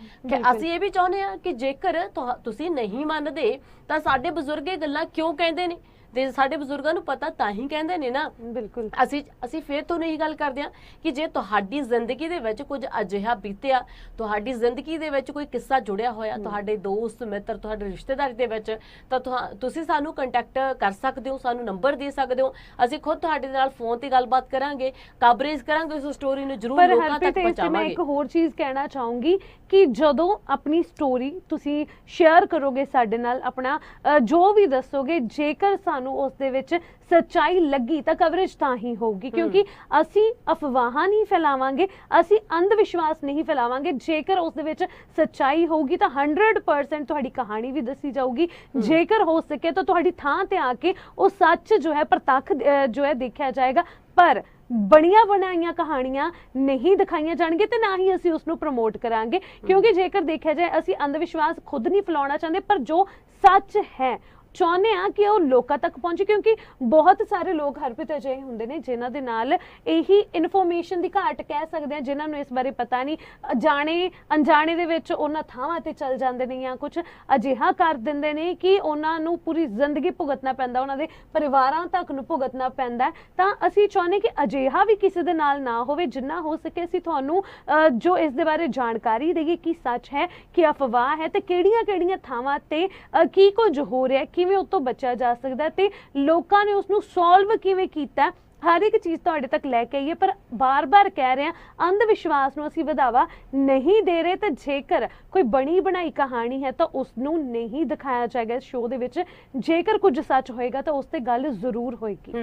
ਅਸੀਂ ਇਹ ਵੀ ਚਾਹੁੰਦੇ ਆ ਕਿ ਜੇਕਰ ਤੁਸੀਂ ਨਹੀਂ ਮੰਨਦੇ ਤਾਂ ਸਾਡੇ ਬਜ਼ੁਰਗ ਇਹ ਗੱਲਾਂ ਕਿਉਂ ਕਹਿੰਦੇ ਤੇ ਸਾਡੇ ਬਜ਼ੁਰਗਾਂ ਨੂੰ ਪਤਾ ਤਾਂ ਹੀ ਕਹਿੰਦੇ ਨੇ ਨਾ। ਬਿਲਕੁਲ। ਅਸੀਂ ਅਸੀਂ ਫੇਰ ਤੋਂ ਨਹੀਂ ਗੱਲ ਕਰਦੇ ਹਾਂ ਕਿ ਜੇ ਤੁਹਾਡੀ ਜ਼ਿੰਦਗੀ ਦੇ ਵਿੱਚ ਕੁਝ ਅਜਿਹਾ ਬੀਤਿਆ ਤੁਹਾਡੀ ਜ਼ਿੰਦਗੀ ਦੇ ਵਿੱਚ ਕੋਈ ਕਿੱਸਾ ਜੁੜਿਆ ਹੋਇਆ ਤੁਹਾਡੇ ਦੋਸਤ ਮਿੱਤਰ ਤੁਹਾਡੇ ਰਿਸ਼ਤੇਦਾਰੀ ਦੇ ਵਿੱਚ ਤਾਂ ਤੁਸੀਂ ਸਾਨੂੰ ਕੰਟੈਕਟ ਕਰ ਸਕਦੇ ਹੋ ਸਾਨੂੰ ਨੰਬਰ ਦੇ ਸਕਦੇ ਹੋ। ਅਸੀਂ ਖੁਦ ਤੁਹਾਡੇ ਨਾਲ ਫੋਨ ਤੇ ਗੱਲਬਾਤ ਕਰਾਂਗੇ ਕਵਰੇਜ ਕਰਾਂਗੇ ਉਸ ਸਟੋਰੀ ਨੂੰ ਜ਼ਰੂਰ ਲੋਕਾਂ ਤੱਕ ਤੇ ਮੈਂ ਪਹੁੰਚਾਵਾਂਗੇ। ਇੱਕ ਹੋਰ ਚੀਜ਼ ਕਹਿਣਾ ਚਾਹੂੰਗੀ ਕਿ ਜਦੋਂ ਆਪਣੀ ਸਟੋਰੀ ਤੁਸੀਂ ਸ਼ੇਅਰ ਕਰੋਗੇ ਸਾਡੇ ਨਾਲ ਆਪਣਾ ਜੋ ਵੀ ਦੱਸੋਗੇ ਜੇਕਰ ਸਾਨੂੰ ਉਸ ਦੇ ਵਿੱਚ ਸੱਚਾਈ ਲੱਗੀ ਤਾਂ ਕਵਰੇਜ ਤਾਂ ਹੀ ਹੋਊਗੀ ਕਿਉਂਕਿ ਅਸੀਂ ਅਫਵਾਹਾਂ ਨਹੀਂ ਫੈਲਾਵਾਂਗੇ ਅਸੀਂ ਅੰਧ ਵਿਸ਼ਵਾਸ ਨਹੀਂ ਫੈਲਾਵਾਂਗੇ। ਜੇਕਰ ਉਸ ਦੇ ਵਿੱਚ ਸੱਚਾਈ ਹੋਊਗੀ ਤਾਂ 100% ਤੁਹਾਡੀ ਕਹਾਣੀ ਵੀ ਦੱਸੀ ਜਾਊਗੀ। ਜੇਕਰ ਹੋ ਸਕੇ ਤਾਂ ਤੁਹਾਡੀ ਥਾਂ ਤੇ ਆ ਕੇ ਉਹ ਸੱਚ ਜੋ ਹੈ ਪ੍ਰਤੱਖ ਜੋ ਹੈ ਦੇਖਿਆ ਜਾਏਗਾ। ਪਰ ਬਣੀਆਂ ਬਣਾਈਆਂ ਕਹਾਣੀਆਂ ਨਹੀਂ ਦਿਖਾਈਆਂ ਜਾਣਗੀਆਂ ਤੇ ਨਾ ਹੀ ਅਸੀਂ ਉਸ ਨੂੰ ਪ੍ਰਮੋਟ ਕਰਾਂਗੇ। ਕਿਉਂਕਿ ਜੇਕਰ ਦੇਖਿਆ ਜਾਏ ਅਸੀਂ ਅੰਧ ਵਿਸ਼ਵਾਸ ਖੁਦ ਨਹੀਂ ਫੈਲਾਉਣਾ ਚਾਹੁੰਦੇ ਪਰ ਜੋ ਸੱਚ ਹੈ ਚਾਹੁੰਦੇ ਆ ਕਿ ਉਹ ਲੋਕਾਂ ਤੱਕ ਪਹੁੰਚੇ ਕਿਉਂਕਿ ਬਹੁਤ ਸਾਰੇ ਲੋਕ ਹਰਪ੍ਰੀਤ ਅਜਿਹੇ ਹੁੰਦੇ ਨੇ ਜਿਨ੍ਹਾਂ ਦੇ ਨਾਲ ਇਹੀ ਇਨਫੋਰਮੇਸ਼ਨ ਦੀ ਘਾਟ ਕਹਿ ਸਕਦੇ ਆ ਜਿਨ੍ਹਾਂ ਨੂੰ ਇਸ ਬਾਰੇ ਪਤਾ ਨਹੀਂ। ਜਾਣੇ ਅਣਜਾਣੇ ਦੇ ਵਿੱਚ ਉਹਨਾਂ ਥਾਵਾਂ ਤੇ ਚੱਲ ਜਾਂਦੇ ਨੇ ਜਾਂ ਕੁਝ ਅਜਿਹਾ ਕਰ ਦਿੰਦੇ ਨੇ ਕਿ ਉਹਨਾਂ ਨੂੰ ਪੂਰੀ ਜ਼ਿੰਦਗੀ ਭੁਗਤਣਾ ਪੈਂਦਾ ਉਹਨਾਂ ਦੇ ਪਰਿਵਾਰਾਂ ਤੱਕ ਨੂੰ ਭੁਗਤਣਾ ਪੈਂਦਾ ਤਾਂ ਅਸੀਂ ਚਾਹੁੰਦੇ ਕਿ ਅਜਿਹਾ ਵੀ ਕਿਸੇ ਦੇ ਨਾਲ ਨਾ ਹੋਵੇ ਜਿੰਨਾ ਹੋ ਸਕੇ ਅਸੀਂ ਤੁਹਾਨੂੰ ਅ, ਜੋ ਇਸ ਦੇ ਬਾਰੇ ਜਾਣਕਾਰੀ ਦੇਈਏ ਕਿ ਸੱਚ ਹੈ ਕਿ ਅਫਵਾਹ ਹੈ ਤੇ ਕਿਹੜੀਆਂ-ਕਿਹੜੀਆਂ ਥਾਵਾਂ ਤੇ ਕੀ ਕੁਝ ਹੋ ਰਿਹਾ ਹੈ, ਕਿਵੇਂ ਉਸ ਤੋਂ ਬਚਿਆ ਜਾ ਸਕਦਾ ਹੈ ਤੇ ਲੋਕਾਂ ਨੇ ਉਸ ਨੂੰ ਸੋਲਵ ਕਿਵੇਂ ਕੀਤਾ ਹਰ ਇੱਕ ਚੀਜ਼ ਤੁਹਾਡੇ ਤੱਕ ਲੈ ਕੇ ਆਈਏ ਪਰ ਬਾਰ-ਬਾਰ ਕਹਿ ਰਹੇ ਹਾਂ ਅੰਧ ਵਿਸ਼ਵਾਸ ਨੂੰ ਅਸੀਂ ਵਧਾਵਾ ਨਹੀਂ ਦੇ ਰਹੇ ਤੇ ਜੇਕਰ ਕੋਈ ਬਣੀ ਬਣਾਈ ਕਹਾਣੀ ਹੈ ਤਾਂ ਉਸ ਨੂੰ ਨਹੀਂ ਦਿਖਾਇਆ ਜਾਏਗਾ ਇਸ ਸ਼ੋਅ ਦੇ ਵਿੱਚ ਜੇਕਰ ਕੁਝ ਸੱਚ ਹੋਏਗਾ ਤਾਂ ਉਸ ਤੇ ਗੱਲ ਜ਼ਰੂਰ ਹੋਏਗੀ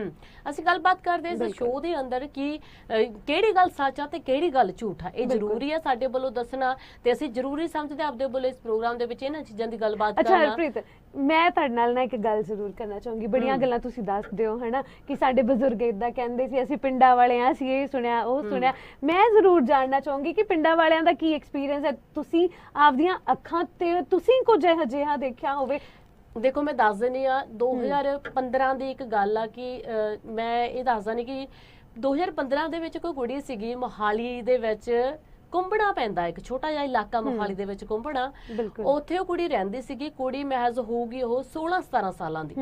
ਅਸੀਂ ਗੱਲਬਾਤ ਕਰਦੇ ਇਸ। ਸ਼ੋਅ ਦੇ ਅੰਦਰ ਕਿ ਕਿਹੜੀ ਗੱਲ ਸੱਚ ਆ ਤੇ ਕਿਹੜੀ ਗੱਲ ਝੂਠ ਆ ਇਹ। ਜ਼ਰੂਰੀ ਆ ਸਾਡੇ ਵੱਲੋਂ ਦੱਸਣਾ ਤੇ ਅਸੀਂ ਜ਼ਰੂਰੀ ਸਮਝਦੇ ਆਪਦੇ ਵੱਲੋਂ ਇਸ ਪ੍ਰੋਗਰਾਮ ਦੇ ਵਿੱਚ ਇਹਨਾਂ ਚੀਜ਼ਾਂ ਦੀ ਗੱਲਬਾਤ ਅੱਛਾ ਕਰਨਾ ਹਰਪ੍ਰੀਤ ਮੈਂ ਤੁਹਾਡੇ ਨਾਲ ਨਾ ਇੱਕ ਗੱਲ ਜ਼ਰੂਰ ਕਰਨਾ ਚਾਹੂੰਗੀ ਬੜੀਆਂ। ਗੱਲਾਂ ਤੁਸੀਂ ਦੱਸਦੇ ਹੋ ਹਨਾ ਕਿ ਸਾਡੇ ਬਜ਼ੁਰਗ ਇਦਾਂ ਕਹਿੰਦੇ ਸੀ ਅਸੀਂ ਪਿੰਡਾਂ ਵਾਲੇ ਆ ਅਸੀਂ ਇਹ ਸੁਣਿਆ ਉਹ। ਸੁਣਿਆ। ਮੈਂ ਜ਼ਰੂਰ ਜਾਣਨਾ ਚਾਹੂੰਗੀ ਕਿ ਪਿੰਡਾਂ ਵਾਲਿਆਂ ਦਾ ਕੀ ਐਕਸਪੀਰੀਅੰਸ ਹੈ? ਤੁਸੀਂ ਆਪਦੀਆਂ ਅੱਖਾਂ ਤੇ ਤੁਸੀਂ ਕੁਝ ਇਹੋ ਜਿਹਾ ਦੇਖਿਆ ਹੋਵੇ? ਦੇਖੋ ਮੈਂ ਦੱਸ ਦਿੰਦੀ ਆ 2015 ਦੀ ਇੱਕ ਗੱਲ ਆ ਕਿ ਮੈਂ ਇਹ ਦੱਸ ਦਿੰਦੀ ਕਿ 2015 ਦੇ ਵਿੱਚ ਕੋਈ ਕੁੜੀ ਸੀਗੀ ਮੋਹਾਲੀ ਦੇ ਵਿੱਚ ਕੁੰਬੜਾ ਪੈਂਦਾ ਇੱਕ ਛੋਟਾ ਜਿਹਾ ਇਲਾਕਾ। ਮੋਹਾਲੀ ਦੇ ਵਿੱਚ ਕੁੰਬੜਾ ਉੱਥੇ ਉਹ ਕੁੜੀ ਰਹਿੰਦੀ ਸੀਗੀ ਕੁੜੀ ਮਹਿਜ਼ ਹੋਊਗੀ ਉਹ 16 17 ਸਾਲਾਂ ਦੀ।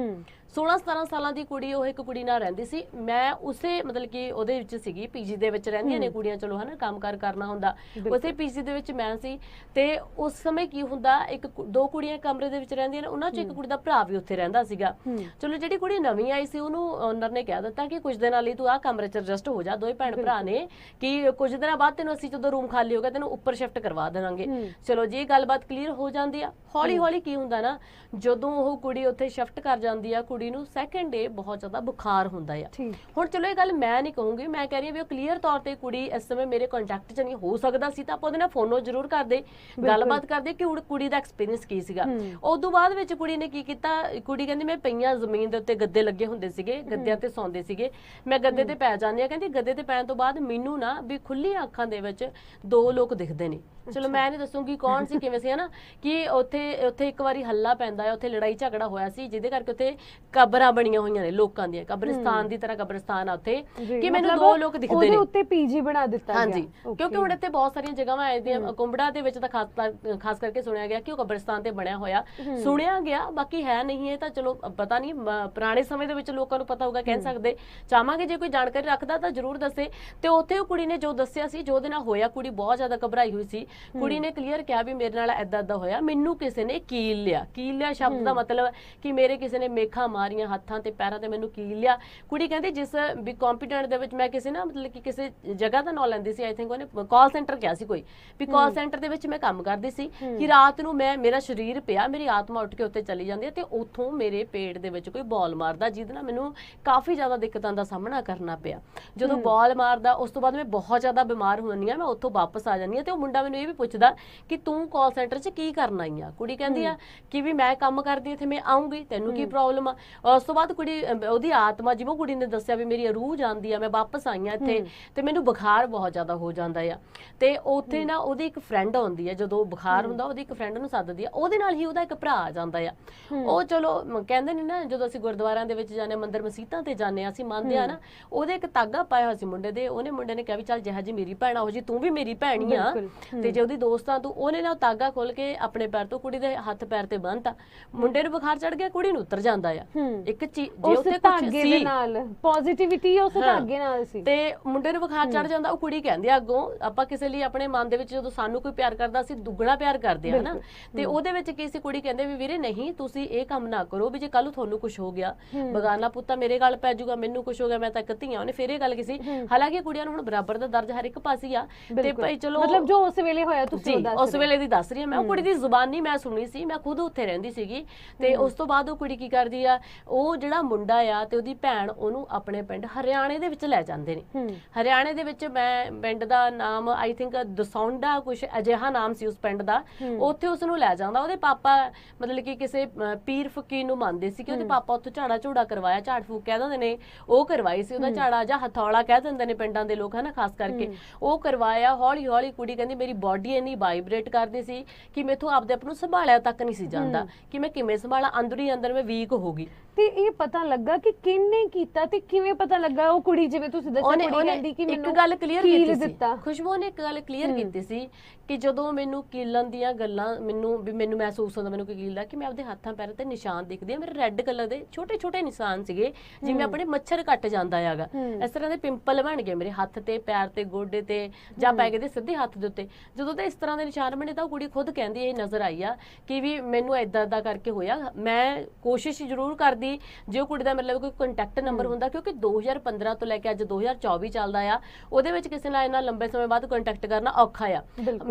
ਹੂੰ 16 17 ਸਾਲਾਂ ਦੀ ਕੁੜੀ ਉਹ ਇੱਕ ਕੁੜੀ ਨਾਲ ਰਹਿੰਦੀ ਸੀ ਮੈਂ ਉਸੇ ਮਤਲਬ ਕਿ ਉਹਦੇ ਵਿੱਚ ਸੀਗੀ ਪੀਜੀ ਦੇ ਵਿੱਚ ਰਹਿੰਦੀਆਂ ਨੇ। ਕੁੜੀਆਂ ਚਲੋ ਹਨਾ ਕੰਮਕਾਰ ਕਰਨਾ ਹੁੰਦਾ। ਉਸੇ ਪੀਜੀ ਦੇ ਵਿੱਚ ਮੈਂ ਸੀ ਤੇ ਉਸ ਸਮੇਂ ਕੀ ਹੁੰਦਾ ਇੱਕ ਦੋ ਕੁੜੀਆਂ ਕਮਰੇ ਦੇ ਵਿੱਚ ਰਹਿੰਦੀਆਂ ਨੇ ਉਹਨਾਂ ਚੋਂ ਇੱਕ। ਕੁੜੀ ਦਾ ਭਰਾ ਵੀ ਉੱਥੇ ਰਹਿੰਦਾ ਸੀਗਾ ਚਲੋ ਜਿਹੜੀ ਕੁੜੀ ਨਵੀਂ ਆਈ ਸੀ ਉਹਨੂੰ ਓਨਰ ਨੇ ਕਹਿ ਦਿੱਤਾ ਕਿ ਕੁਝ ਦਿਨਾਂ ਲਈ ਤੂੰ ਆਹ ਕਮਰੇ 'ਚ ਐਡਜਸਟ ਹੋ ਜਾ ਦੋਵੇਂ ਭੈਣ ਭਰਾ ਨੇ ਕਿ ਕੁਝ ਦਿਨਾਂ ਬਾਅਦ ਤੈਨੂੰ ਅਸੀਂ ਜਦੋਂ ਰੂਮ ਖਾਲੀ ਹੋ ਗਿਆ ਤੈਨੂੰ ਉੱਪਰ ਸ਼ਿਫਟ ਕਰਵਾ ਦੇਵਾਂਗੇ। ਚਲੋ ਜੀ ਗੱਲਬਾਤ ਕਲੀਅਰ ਹੋ ਜਾਂਦੀ ਆ ਹੌਲੀ। ਹੌਲੀ ਕੀ ਹੁੰਦਾ ਨਾ ਜਦੋਂ ਉਹ ਕੁੜੀ ਉੱਥੇ ਸ਼ਿਫਟ ਕਰ ਜਾਂਦੀ ਆ ਕੁੜੀ ਨੂੰ ਸੈਕੰਡ ਡੇ ਬਹੁਤ ਜ਼ਿਆਦਾ ਬੁਖਾਰ ਹੁੰਦਾ ਆ। ਹੁਣ ਚਲੋ ਇਹ ਗੱਲ ਮੈਂ ਨਹੀਂ ਕਹੂੰਗੀ ਮੈਂ ਕਹਿ ਰਹੀ ਹਾਂ ਵੀ ਉਹ ਕਲੀਅਰ ਤੌਰ ਤੇ ਕੁੜੀ ਇਸ ਸਮੇਂ ਮੇਰੇ ਕੰਟੈਕਟ 'ਚ ਨਹੀਂ ਹੋ ਸਕਦਾ ਸੀ ਤਾਂ ਆਪਾਂ ਉਹਦੇ ਨਾਲ ਫੋਨੋ ਜ਼ਰੂਰ ਕਰਦੇ ਗੱਲਬਾਤ ਕਰਦੇ ਕਿ ਉਹ ਕੁੜੀ ਦਾ ਐਕਸਪੀਰੀਅੰਸ ਕੀ ਸੀਗਾ। ਉਸ ਤੋਂ ਬਾਅਦ ਵਿੱਚ ਕੁੜੀ ਨੇ ਕੀ ਕੀਤਾ ਕੁੜੀ ਕਹਿੰਦੀ ਮੈਂ ਪਈਆਂ ਜ਼ਮੀਨ ਦੇ ਉੱਤੇ ਗੱਦੇ ਲੱਗੇ ਹੁੰਦੇ ਸੀਗੇ ਗੱਦਿਆਂ ਤੇ ਸੌਂਦੇ ਸੀਗੇ। ਮੈਂ ਗੱਦੇ ਤੇ ਪੈ ਜਾਂਦੀ ਆ ਕਹਿੰਦੀ ਗੱਦੇ ਤੇ ਪੈਣ ਤੋਂ ਬਾਅਦ ਮੈਨੂੰ ਨਾ ਵੀ ਖੁੱਲੀਆਂ ਅੱਖਾਂ ਦੇ ਵਿੱਚ ਦੋ ਲੋਕ ਦਿਖਦੇ ਨੇ। ਚਲੋ ਮੈਂ ਨਹੀਂ ਦੱਸੂਗੀ ਕੌਣ ਸੀ ਕਿਵੇਂ ਸੀ ਹਨਾ ਕਿ ਉੱਥੇ ਉੱਥੇ ਇੱਕ ਵਾਰੀ ਹੱਲਾ ਪੈਂਦਾ ਹੈ ਉੱਥੇ ਲੜਾਈ ਝਗੜਾ ਹੋਇਆ ਸੀ ਜਿਹਦੇ ਕਰਕੇ ਉੱਥੇ ਕਬਰਾਂ ਬਣੀਆਂ ਹੋਈਆਂ ਨੇ ਲੋਕਾਂ ਦੀਆਂ ਕਬਰਿਸਤਾਨ ਦੀ ਤਰ੍ਹਾਂ ਕਬਰਿਸਤਾਨ ਆ ਉੱਥੇ ਕਿ ਮੈਨੂੰ ਦੋ ਲੋਕ ਦਿਖਦੇ ਉਹਦੇ ਨੇ ਉੱਤੇ ਪੀਜੀ ਬਣਾ ਦਿੱਤਾ ਗਿਆ ਹਾਂਜੀ. ਕਿਉਂਕਿ ਹੁਣ ਇੱਥੇ ਬਹੁਤ ਸਾਰੀਆਂ ਜਗ੍ਹਾਵਾਂ ਐ ਦੀਆਂ। ਕੁੰਬੜਾ ਦੇ ਵਿੱਚ ਤਾਂ ਖਾਸ ਕਰਕੇ ਸੁਣਿਆ ਗਿਆ ਕਿ ਉਹ ਕਬਰਿਸਤਾਨ ਤੇ ਬਣਿਆ ਹੋਇਆ। ਸੁਣਿਆ ਗਿਆ ਬਾਕੀ ਹੈ ਨਹੀਂ ਇਹ ਤਾਂ ਚਲੋ ਪਤਾ ਨਹੀਂ ਪੁਰਾਣੇ ਸਮੇਂ ਦੇ ਵਿੱਚ ਲੋਕਾਂ ਨੂੰ ਪਤਾ ਹੋਊਗਾ ਕਹਿ। ਸਕਦੇ ਚਾਹਾਂਗੇ ਜੇ ਕੋਈ ਜਾਣਕਾਰੀ ਰੱਖਦਾ ਤਾਂ ਜ਼ਰੂਰ ਦੱਸੇ ਤੇ ਉੱਥੇ ਉਹ ਕੁੜੀ ਨੇ ਜੋ ਦੱਸਿਆ ਸੀ ਜੋ ਉਹਦੇ ਨਾਲ ਹੋਇਆ ਕੁੜੀ ਬਹੁਤ ਜ਼ਿਆਦਾ ਘਬਰਾਈ ਹੋਈ ਸੀ ਕੁੜੀ ਨੇ ਕਲੀਅਰ ਕਿਹਾ ਵੀ ਮੇਰੇ ਨਾਲ ਐਦਾਂ ਐਦਾਂ ਹੋਇਆ ਮੈਨੂੰ ਕਿਸੇ ਨੇ ਕੀਲ ਲਿਆ ਕੀਲ ਲਿਆ ਸ਼ਬਦ ਦਾ। ਮਤਲਬ ਕਿ ਮੇਰੇ ਕਿਸੇ ਨੇ ਮੇਖਾਂ ਮਾਰੀਆਂ ਹੱਥਾਂ ਤੇ ਪੈਰਾਂ ਤੇ ਮੈਨੂੰ ਕੀਲ ਲਿਆ ਕੁੜੀ ਕਹਿੰਦੀ ਜਿਸ ਵੀ ਕੰਪੀਟੈਂਟ ਦੇ ਵਿੱਚ ਮੈਂ ਕਿਸੇ ਨਾ ਮਤਲਬ ਕਿ ਕਿਸੇ ਜਗ੍ਹਾ ਦਾ ਨਾਂ ਲੈਂਦੀ ਸੀ ਆਈ ਥਿੰਕ ਉਹਨੇ ਕਾਲ ਸੈਂਟਰ ਕਿਹਾ ਸੀ ਕੋਈ ਵੀ ਕਾਲ। ਸੈਂਟਰ ਦੇ ਵਿੱਚ ਮੈਂ ਕੰਮ ਕਰਦੀ ਸੀ। ਕਿ ਰਾਤ ਨੂੰ ਮੈਂ ਮੇਰਾ ਸਰੀਰ ਪਿਆ ਮੇਰੀ ਆਤਮਾ ਉੱਠ ਕੇ ਉੱਤੇ ਚਲੀ ਜਾਂਦੀ ਹੈ ਤੇ ਉੱਥੋਂ ਮੇਰੇ ਪੇਟ ਦੇ ਵਿੱਚ ਕੋਈ ਬਾਲ ਮਾਰਦਾ ਜਿਹਦੇ ਨਾਲ ਮੈਨੂੰ ਕਾਫੀ ਜ਼ਿਆਦਾ ਦਿੱਕਤਾਂ ਦਾ ਸਾਹਮਣਾ ਕਰਨਾ ਪਿਆ ਜਦੋਂ। ਬਾਲ ਮਾਰਦਾ ਉਸ ਤੋਂ ਬਾਅਦ ਮੈਂ ਬਹੁਤ ਜ਼ਿਆਦਾ ਬਿਮਾਰ ਹੁੰਦੀ ਆ ਮੈਂ ਉੱਥੋਂ ਵਾਪਸ ਆ ਜਾਂਦੀ ਆ ਤੇ ਉਹ ਮੁੰਡਾ ਮੈਨੂੰ ਇਹ ਵੀ ਪੁੱਛਦਾ ਕਿ ਤੂੰ ਕਾਲ ਸੈਂਟਰ 'ਚ ਕੀ ਕਰਨ ਆਈ ਆ ਕੁੜੀ ਕਹਿੰਦੀ ਆ ਕਿ ਵੀ ਮੈਂ ਕੰਮ ਕਰਦੀ ਇੱਥੇ ਮੈਂ ਆਉਂਗੀ ਤੈਨੂੰ ਕੀ। ਪ੍ਰੋਬਲਮ ਆ ਉਸ ਤੋਂ ਬਾਅਦ ਕੁੜੀ ਉਹਦੀ ਆਤਮਾ ਜਿਵੇਂ ਕੁੜੀ ਨੇ ਦੱਸਿਆ ਵੀ ਮੇਰੀ ਰੂਹ ਜਾਂਦੀ ਆ ਮੈਂ ਵਾਪਸ ਆਈ ਆ ਇੱਥੇ। ਤੇ ਮੈਨੂੰ ਬੁਖਾਰ ਬਹੁਤ ਜ਼ਿਆਦਾ ਹੋ ਜਾਂਦਾ ਆ ਤੇ ਉੱਥੇ ਨਾ ਉਹਦੀ ਇੱਕ ਫਰੈਂਡ ਆਉਂਦੀ ਆ ਜਦੋਂ ਬੁਖਾਰ। ਹੁੰਦਾ ਉਹਦੀ ਇੱਕ ਫਰੈਂਡ ਨੂੰ ਸੱਦਦੀ ਆ ਉਹਦੇ ਨਾਲ ਹੀ ਉਹਦਾ ਇੱਕ ਭਰਾ ਆ ਜਾਂਦਾ ਆ। ਉਹ ਚਲੋ ਕਹਿੰਦੇ ਨੇ ਨਾ ਜਦੋਂ ਅਸੀਂ ਗੁਰਦੁਆਰਿਆਂ ਦੇ ਵਿੱਚ ਜਾਂਦੇ ਮੰਦਿਰ ਮਸੀਤਾਂ ਤੇ ਜਾਂਦੇ ਆ ਅਸੀਂ ਮੰਨਦੇ ਆ। ਨਾ ਉਹਦੇ ਇੱਕ ਤਾਗਾ ਪਾਇਆ ਹੋਇਆ ਸੀ ਮੁੰਡੇ ਦੇ ਉਹਨੇ ਮੁੰਡੇ ਨੇ ਕਿਹਾ ਵੀ ਚੱਲ ਜਿਹਾ ਜੀ ਮੇਰੀ ਭੈਣ ਆ ਉਹ ਜੀ ਤੂੰ ਵੀ ਮੇਰੀ ਭੈਣ ਆ। ਤੇ ਜੇ ਉਹਦੀ ਦੋਸਤ ਤੂੰ ਉਹਨੇ ਨਾ ਤਾਗਾ ਖੋਲ ਕੇ ਆਪਣੇ ਪੈਰ ਤੋਂ ਕੁੜੀ ਦੇ ਹੱਥ ਪੈਰ ਤੇ ਬੰਨਤਾ ਮੁੰਡੇ ਨੂੰ ਬੁਖਾਰ ਚੜ ਗਿਆ ਕੁੜੀ ਨੂੰ ਉਤਰ ਜਾਂਦਾ ਆ ਇੱਕ ਚੀਜ਼ ਜੇ ਉੱਥੇ ਕੁਝ ਦੇ ਸੀ ਨਾਲ ਪੋਜ਼ਿਟਿਵਿਟੀ ਉਸ। ਧਾਗੇ ਨਾਲ ਸੀ ਤੇ ਮੁੰਡੇ ਨੂੰ ਬੁਖਾਰ ਚੜ ਜਾਂਦਾ ਉਹ ਕੁੜੀ ਕਹਿੰਦੀ ਆ ਅੱਗੋਂ ਆਪਾਂ ਕਿਸੇ ਲਈ ਆਪਣੇ ਮਨ ਦੇ ਵਿੱਚ ਜਦੋਂ ਸਾਨੂੰ ਕੋਈ ਪਿਆਰ ਕਰਦਾ ਅਸੀਂ ਦੁੱਗਣਾ ਪਿਆਰ ਕਰਦੇ ਆ ਹਨਾ। ਤੇ। ਉਹਦੇ ਵਿੱਚ ਕੀ ਸੀ ਕੁੜੀ ਕਹਿੰਦੇ ਵੀ ਵੀਰੇ ਨਹੀਂ ਤੁਸੀਂ ਇਹ ਕੰਮ ਨਾ ਕਰੋ ਵੀ ਜੇ ਕੱਲ ਨੂੰ ਤੁਹਾਨੂੰ ਕੁਝ ਹੋ ਗਿਆ। ਬਗਾਨਾ ਪੁੱਤਾ ਮੇਰੇ ਗੱਲ ਪੈ ਜਾਊਗਾ ਮੈਨੂੰ ਕੁਝ ਹੋ ਗਿਆ ਮੈਂ ਤਾਂ ਇੱਕ ਧੀਆਂ ਉਹਨੇ ਫੇਰ ਇਹ ਗੱਲ ਕੀਤੀ। ਹਾਲਾਂਕਿ ਕੁੜੀਆਂ ਨੂੰ ਹੁਣ ਬਰਾਬਰ ਦਾ ਦਰਜ ਹਰ ਇੱਕ ਪਾਸੇ ਆ ਤੇ। ਭਾਈ ਚਲੋ ਮਤਲਬ ਜੋ ਉਸ ਵੇਲੇ ਹੋਇਆ ਤੁਸੀਂ ਦੱਸ ਉਸ। ਵੇਲੇ ਦੀ ਦੱਸ ਰਹੀ ਹਾਂ ਮੈਂ ਉਹ। ਕੁੜੀ ਦੀ ਜ਼ੁਬਾਨੀ ਮੈਂ ਸੁਣੀ ਸੀ ਮੈਂ ਖੁਦ ਉੱਥੇ ਰਹਿੰਦੀ ਸੀਗੀ ਤੇ। ਉਸ ਤੋਂ ਬਾਅਦ ਉਹ ਕੁੜੀ ਕੀ ਕਰਦੀ ਆ ਉਹ ਜਿਹੜਾ ਮੁੰਡਾ ਆ ਤੇ ਉਹਦੀ ਭੈਣ ਉਹਨੂੰ ਆਪਣੇ ਪਿੰਡ ਹਰਿਆਣੇ ਦੇ ਵਿੱਚ ਲੈ ਜਾਂਦੇ ਨੇ ਹਰਿਆਣੇ ਦੇ ਵਿੱਚ ਮੈਂ ਪਿੰਡ ਦਾ ਨਾਮ ਆਈ ਥਿੰਕ ਦਸੌਂਡਾ ਕੁਝ ਅਜਿਹਾ ਨਾਮ ਸੀ ਉਸ ਪਿੰਡ ਦਾ। ਉੱਥੇ ਉਸ ਨੂੰ ਲੈ ਜਾਂਦਾ ਉਹਦੇ ਪਾਪਾ ਮਤਲਬ ਕਿ ਕਿਸੇ ਪੀਰ ਫਕੀਰ ਨੂੰ ਮੰਨਦੇ ਸੀ ਕਿ ਉਹਦੇ। ਪਾਪਾ ਉੱਥੋਂ ਝਾੜਾ ਝੂੜਾ ਕਰਵਾਇਆ ਝਾੜ ਫੂਕ ਕਹਿ ਦਿੰਦੇ ਨੇ ਉਹ ਕਰਵਾਈ ਸੀ ਉਹਦਾ। ਝਾੜਾ ਜਾਂ ਹਥੌਲਾ ਕਹਿ ਦਿੰਦੇ ਨੇ ਪਿੰਡਾਂ ਦੇ ਲੋਕ ਹਨਾ ਖਾਸ ਕਰਕੇ। ਉਹ ਕਰਵਾਇਆ ਹੌਲੀ ਹੌਲੀ ਕੁੜੀ ਕਹਿੰਦੀ ਮੇਰੀ ਬਾਡੀ ਇੰਨੀ ਵਾਈਬ੍ਰੇਟ ਕਰਦੀ ਸੀ ਕਿ ਮੈਥੋਂ ਆਪਦੇ ਆਪ ਨੂੰ ਸੰਭਾਲਿਆ ਤੱਕ ਨਹੀਂ ਸੀ ਜਾਂਦਾ। ਕਿ ਮੈਂ ਕਿਵੇਂ ਸੰਭਾਲਾਂ ਅੰਦਰ ਹੀ ਅੰਦਰ ਮੈਂ ਵੀਕ ਹੋ ਗਈ ਤੇ ਇਹ ਪਤਾ ਲੱਗਾ ਕਿ ਕਿੰਨੇ ਕੀਤਾ ਤੇ ਕਿਵੇਂ ਪਤਾ ਲੱਗਾ ਉਹ ਕੁੜੀ ਜਿਵੇਂ ਤੁਸੀਂ ਦੱਸਿਆ ਕੁੜੀ ਕਹਿੰਦੀ ਕਿ ਇੱਕ ਮੈਨੂੰ ਗੱਲ ਕਲੀਅਰ ਕੀਲ ਕੀਤੀ ਸੀ ਖੁਸ਼ਬੂ ਨੇ ਇੱਕ ਗੱਲ ਕਲੀਅਰ। ਕੀਤੀ ਸੀ ਕਿ ਜਦੋਂ ਮੈਨੂੰ ਕੀਲਣ ਦੀਆਂ ਗੱਲਾਂ ਮੈਨੂੰ ਵੀ ਮੈਨੂੰ ਮਹਿਸੂਸ ਹੁੰਦਾ ਮੈਨੂੰ ਕੋਈ ਕੀਲਦਾ ਕਿ ਮੈਂ ਆਪਦੇ ਹੱਥਾਂ ਪੈਰਾਂ ਤੇ ਨਿਸ਼ਾਨ ਦਿਖਦੇ ਆ ਮੇਰੇ ਰੈੱਡ ਕਲਰ ਦੇ ਛੋਟੇ ਛੋਟੇ ਨਿਸ਼ਾਨ ਸੀਗੇ ਜਿਵੇਂ। ਆਪਣੇ ਮੱਛਰ ਕੱਟ ਜਾਂਦਾ ਹੈਗਾ। ਇਸ ਤਰ੍ਹਾਂ ਦੇ ਪਿੰਪਲ ਬਣ ਗਏ ਮੇਰੇ ਹੱਥ ਤੇ ਪੈਰ ਤੇ ਗੋਡੇ ਤੇ ਜਾਂ। ਪੈ ਗਏ ਦੇ ਸਿੱਧੇ ਹੱਥ ਦੇ ਉੱਤੇ ਜਦੋਂ ਤੇ ਇਸ ਤਰ੍ਹਾਂ ਦੇ ਨਿਸ਼ਾਨ ਬਣੇ ਤਾਂ ਉਹ ਕੁੜੀ ਖੁਦ ਕਹਿੰਦੀ ਇਹ ਨਜ਼ਰ ਆਈ ਆ ਕਿ ਵੀ ਮੈਨੂੰ ਇਦਾਂ ਇਦਾਂ ਕਰਕੇ ਹੋਇਆ ਮੈਂ ਕੋਸ਼ਿਸ਼ ਜ਼ਰੂਰ ਕਰਦੀ ਜੇ ਉਹ ਕੁੜੀ ਦਾ ਮਤਲਬ ਕੋਈ ਕੰਟੈਕਟ ਨੰਬਰ। ਹੁੰਦਾ ਕਿਉਂਕਿ 2015 ਤੋਂ ਲੈ ਕੇ ਅੱਜ 2024 ਚੱਲਦਾ ਆ ਉਹਦੇ ਵਿੱਚ ਕਿਸੇ ਨਾਲ ਇੰਨਾ ਲੰਬੇ ਸਮੇਂ ਬਾਅਦ ਕੰਟੈਕਟ ਕਰਨਾ ਔਖਾ ਆ।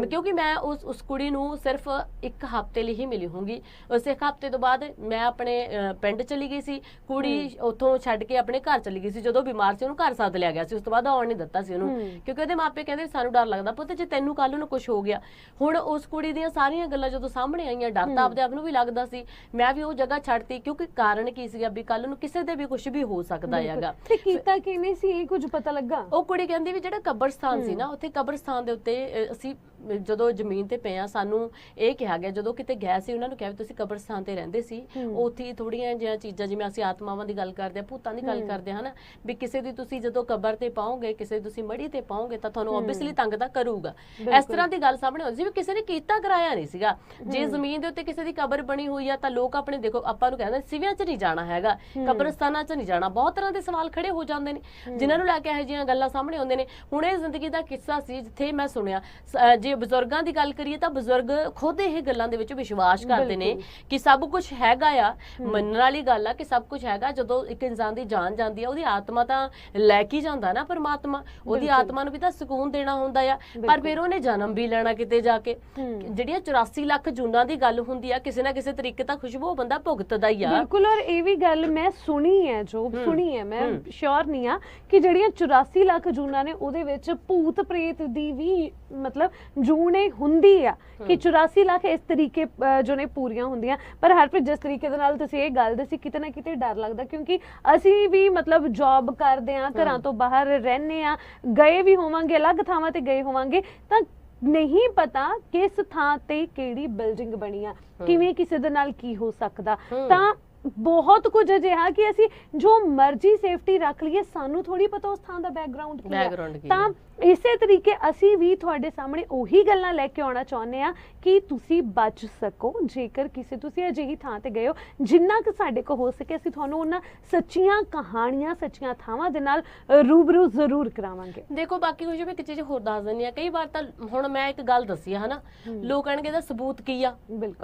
ਕਿਉਂਕਿ ਮੈਂ ਉਸ ਉਸ ਕੁੜੀ ਨੂੰ ਸਿਰਫ ਇੱਕ ਹਫ਼ਤੇ ਲਈ ਹੀ ਮਿਲੀ ਹੋਊਂਗੀ। ਉਸ ਇੱਕ ਹਫ਼ਤੇ ਤੋਂ ਬਾਅਦ ਮੈਂ ਆਪਣੇ ਪਿੰਡ ਚਲੀ ਗਈ ਸੀ। ਕੁੜੀ ਉੱਥੋਂ ਛੱਡ ਕੇ ਆਪਣੇ ਘਰ ਚਲੀ ਗਈ ਸੀ। ਜਦੋਂ ਬਿਮਾਰ ਸੀ ਉਹਨੂੰ ਘਰ ਸੱਦ ਲਿਆ ਗਿਆ ਸੀ। ਉਸ ਤੋਂ ਬਾਅਦ ਆਉਣ ਨਹੀਂ ਦਿੱਤਾ ਸੀ ਉਹਨੂੰ। ਕਿਉਂਕਿ ਉਹਦੇ ਮਾਪੇ ਕਹਿੰਦੇ ਸਾਨੂੰ ਡਰ ਲੱਗਦਾ ਪੁੱਤ ਜੇ ਤੈਨੂੰ ਕੱਲ ਨੂੰ ਕੁਝ ਹੋ ਗਿਆ। ਹੁਣ ਉਸ ਕੁੜੀ ਦੀਆਂ ਸਾਰੀਆਂ ਗੱਲਾਂ ਜਦੋਂ ਸਾਹਮਣੇ ਆਈਆਂ ਡਰ। ਤਾਂ ਆਪਦੇ ਆਪ ਨੂੰ ਵੀ ਲੱਗਦਾ ਸੀ। ਮੈਂ ਵੀ ਉਹ ਜਗ੍ਹਾ ਛੱਡਤੀ ਕਿਉਂਕਿ ਕਾਰਨ ਕੀ ਸੀਗਾ ਵੀ ਕੱਲ ਨੂੰ ਕਿਸੇ ਦੇ ਵੀ ਕੁਝ ਵੀ ਹੋ ਸਕਦਾ। ਹੈਗਾ ਤੇ ਕੀਤਾ ਕਿਵੇਂ ਸੀ ਇਹ ਕੁਝ ਪਤਾ ਲੱਗਾ ਉਹ ਕੁੜੀ ਕਹਿੰਦੀ ਵੀ ਜਿਹੜਾ ਕਬਰਸਤਾਨ ਸੀ। ਨਾ ਉੱਥੇ ਕਬਰਸਤਾਨ ਦੇ ਉੱਤੇ ਅਸੀਂ ਜਦੋਂ ਜ਼ਮੀਨ ਤੇ ਪਏ ਆ ਸਾਨੂੰ ਇਹ ਕਿਹਾ ਗਿਆ ਜਦੋਂ ਕਿਤੇ ਗਏ ਸੀ ਉਹਨਾਂ ਨੂੰ ਕਿਹਾ ਵੀ ਤੁਸੀਂ ਕਬਰਸਤਾਨ ਤੇ ਰਹਿੰਦੇ ਸੀ। ਉੱਥੇ ਥੋੜੀਆਂ ਜਿਹੀਆਂ ਚੀਜ਼ਾਂ ਜਿਵੇਂ ਅਸੀਂ ਆਤਮਾਵਾਂ ਦੀ ਗੱਲ ਕਰਦੇ ਆ ਭੂਤਾਂ ਦੀ ਗੱਲ। ਕਰਦੇ ਆ ਹਨਾ ਵੀ ਕਿਸੇ ਦੀ ਤੁਸੀਂ ਜਦੋਂ ਕਬਰ ਤੇ ਪਾਓਗੇ ਕਿਸੇ ਤੁਸੀਂ ਮੜੀ ਤੇ ਪਾਓਗੇ ਤਾਂ ਤੁਹਾਨੂੰ। ਆਬਵੀਅਸਲੀ ਤੰਗ ਤਾਂ ਕਰੂਗਾ ਇਸ। ਤਰ੍ਹਾਂ ਦੀ ਗੱਲ ਸਾਹਮਣੇ ਆਉਂਦੀ ਸੀ ਵੀ ਕਿਸੇ ਨੇ ਕੀਤਾ ਕਰਾਇਆ ਨਹੀਂ ਸੀਗਾ ਜੇ। ਜ਼ਮੀਨ ਦੇ ਉੱਤੇ ਕਿਸੇ ਦੀ ਕਬਰ ਬਣੀ ਹੋਈ ਆ ਤਾਂ ਲੋਕ ਆਪਣੇ ਦੇਖੋ ਆਪਾਂ ਨੂੰ ਕਹਿੰਦੇ ਸਿਵਿਆਂ 'ਚ ਨਹੀਂ ਜਾਣਾ ਹੈਗਾ। ਕਬਰਸਤਾਨਾਂ 'ਚ ਨਹੀਂ ਜਾਣਾ ਬਹੁਤ ਤਰ੍ਹਾਂ ਦੇ ਸਵਾਲ ਖੜੇ ਹੋ ਜਾਂਦੇ ਨੇ ਜਿਨ੍ਹਾਂ ਨੂੰ ਲੈ ਕੇ ਇਹੋ ਜਿਹੀਆਂ ਗੱਲਾਂ ਸਾਹਮਣੇ ਆਉਂਦੇ ਨੇ ਹੁਣ ਇਹ ਜ਼ਿੰਦਗੀ ਦਾ ਕਿੱਸਾ ਸੀ ਜਿੱਥੇ ਮੈਂ ਸੁਣਿਆ ਅਹ ਜੇ ਬਜ਼ੁਰਗਾਂ ਦੀ ਗੱਲ ਕਰੀਏ ਤਾਂ ਬਜ਼ੁਰਗ ਖੁਦ ਇਹ ਗੱਲਾਂ ਦੇ ਵਿੱਚ ਵਿਸ਼ਵਾਸ ਕਰਦੇ ਨੇ। ਕਿ ਸਭ ਕੁਝ ਹੈਗਾ ਆ। ਮੰਨਣ ਵਾਲੀ ਗੱਲ ਆ ਕਿ ਸਭ ਕੁਝ ਹੈਗਾ ਜਦੋਂ ਇੱਕ ਇਨਸਾਨ ਦੀ ਜਾਨ ਜਾਂਦੀ ਆ ਉਹਦੀ ਆਤਮਾ ਤਾਂ ਲੈ ਕੇ ਜਾਂਦਾ ਨਾ ਪਰਮਾਤਮਾ ਉਹਦੀ। ਆਤਮਾ ਨੂੰ ਵੀ ਤਾਂ ਸਕੂਨ ਦੇਣਾ ਹੁੰਦਾ ਆ ਪਰ। ਫਿਰ ਉਹਨੇ ਜਨਮ ਵੀ ਲੈਣਾ ਕਿਤੇ ਜਾ ਕੇ। ਜਿਹੜੀਆਂ 84 ਲੱਖ ਜੂਨਾਂ ਦੀ ਗੱਲ ਹੁੰਦੀ ਆ ਕਿਸੇ ਨਾ ਕਿਸੇ ਤਰੀਕੇ ਤਾਂ ਖੁਸ਼ਬੂ ਉਹ ਬੰਦਾ ਭੁਗਤਦਾ ਹੀ ਆ ਬਿਲਕੁਲ ਔਰ ਇਹ ਵੀ ਗੱਲ ਮੈਂ ਸੁਣੀ ਹੈ ਜੋ ਸੁਣੀ ਹੈ ਮੈਂ। ਸ਼ੋਰ ਨਹੀਂ ਆ ਕਿ ਜਿਹੜੀਆਂ 84 ਲੱਖ ਜੂਨਾਂ ਨੇ ਉਹਦੇ ਵਿੱਚ ਭੂਤ ਪ੍ਰੇਤ ਦੀ ਵੀ ਮਤਲਬ ਜੂਨੇ ਹੁੰਦੀ ਆ ਕਿ ਹਮ। 84 ਲੱਖ ਇਸ ਤਰੀਕੇ ਜੋ ਨੇ ਪੂਰੀਆਂ ਹੁੰਦੀਆਂ ਪਰ ਹਰਪ੍ਰੀਤ ਜਿਸ ਤਰੀਕੇ ਦੇ ਨਾਲ ਤੁਸੀਂ ਇਹ ਗੱਲ ਦੱਸੀ ਕਿਤੇ ਨਾ ਕਿਤੇ ਡਰ ਲੱਗਦਾ ਕਿਉਂਕਿ ਅਸੀਂ ਵੀ ਮਤਲਬ ਜੌਬ ਕਰਦੇ ਆ ਘਰਾਂ। ਤੋਂ ਬਾਹਰ ਰਹਿੰਦੇ ਆ ਗਏ ਵੀ ਹੋਵਾਂਗੇ ਅਲੱਗ ਥਾਵਾਂ ਤੇ ਗਏ ਹੋਵਾਂਗੇ ਤਾਂ ਨਹੀਂ ਪਤਾ ਕਿਸ ਥਾਂ ਤੇ ਕਿਹੜੀ ਬਿਲਡਿੰਗ ਬਣੀ ਆ। ਕਿਵੇਂ ਕਿਸੇ ਦੇ ਨਾਲ ਕੀ ਹੋ ਸਕਦਾ। ਤਾਂ ਬਹੁਤ ਕੁਝ ਅਜਿਹਾ ਕਿ ਅਸੀਂ ਜੋ ਮਰਜ਼ੀ ਸੇਫਟੀ ਰੱਖ ਲਈਏ ਸਾਨੂੰ ਥੋੜੀ ਪਤਾ ਉਸ ਥਾਂ ਦਾ ਬੈਕਗ੍ਰਾਉਂਡ ਕੀ ਹੈ ਤਾਂ ਇਸੇ ਤਰੀਕੇ ਅਸੀਂ ਵੀ ਤੁਹਾਡੇ ਸਾਹਮਣੇ ਉਹੀ ਗੱਲਾਂ ਲੈ ਕੇ ਆਉਣਾ ਚਾਹੁੰਦੇ ਆ ਕਿ ਤੁਸੀਂ ਬਚ ਸਕੋ। ਜੇਕਰ ਕਿਸੇ ਤੁਸੀਂ ਅਜਿਹੀ ਥਾਂ ਤੇ ਗਏ ਹੋ ਜਿੰਨਾ ਕਿ ਸਾਡੇ ਕੋ ਹੋ ਸਕੇ ਅਸੀਂ ਤੁਹਾਨੂੰ ਉਹਨਾਂ ਸੱਚੀਆਂ ਕਹਾਣੀਆਂ ਸੱਚੀਆਂ ਥਾਵਾਂ ਦੇ ਨਾਲ ਰੂਬਰੂ ਜ਼ਰੂਰ ਕਰਾਵਾਂਗੇ। ਦੇਖੋ ਬਾਕੀ ਕੁਝ ਮੈਂ ਇੱਕ ਚੀਜ਼ ਹੋਰ ਦੱਸ ਦਿੰਦੀ ਆ ਕਈ ਵਾਰ ਤਾਂ ਹੁਣ ਮੈਂ ਇੱਕ ਗੱਲ ਦੱਸੀ ਆ ਹਨਾ। ਲੋਕ ਕਹਿਣਗੇ ਇਹਦਾ ਸਬੂਤ ਕੀ ਆ?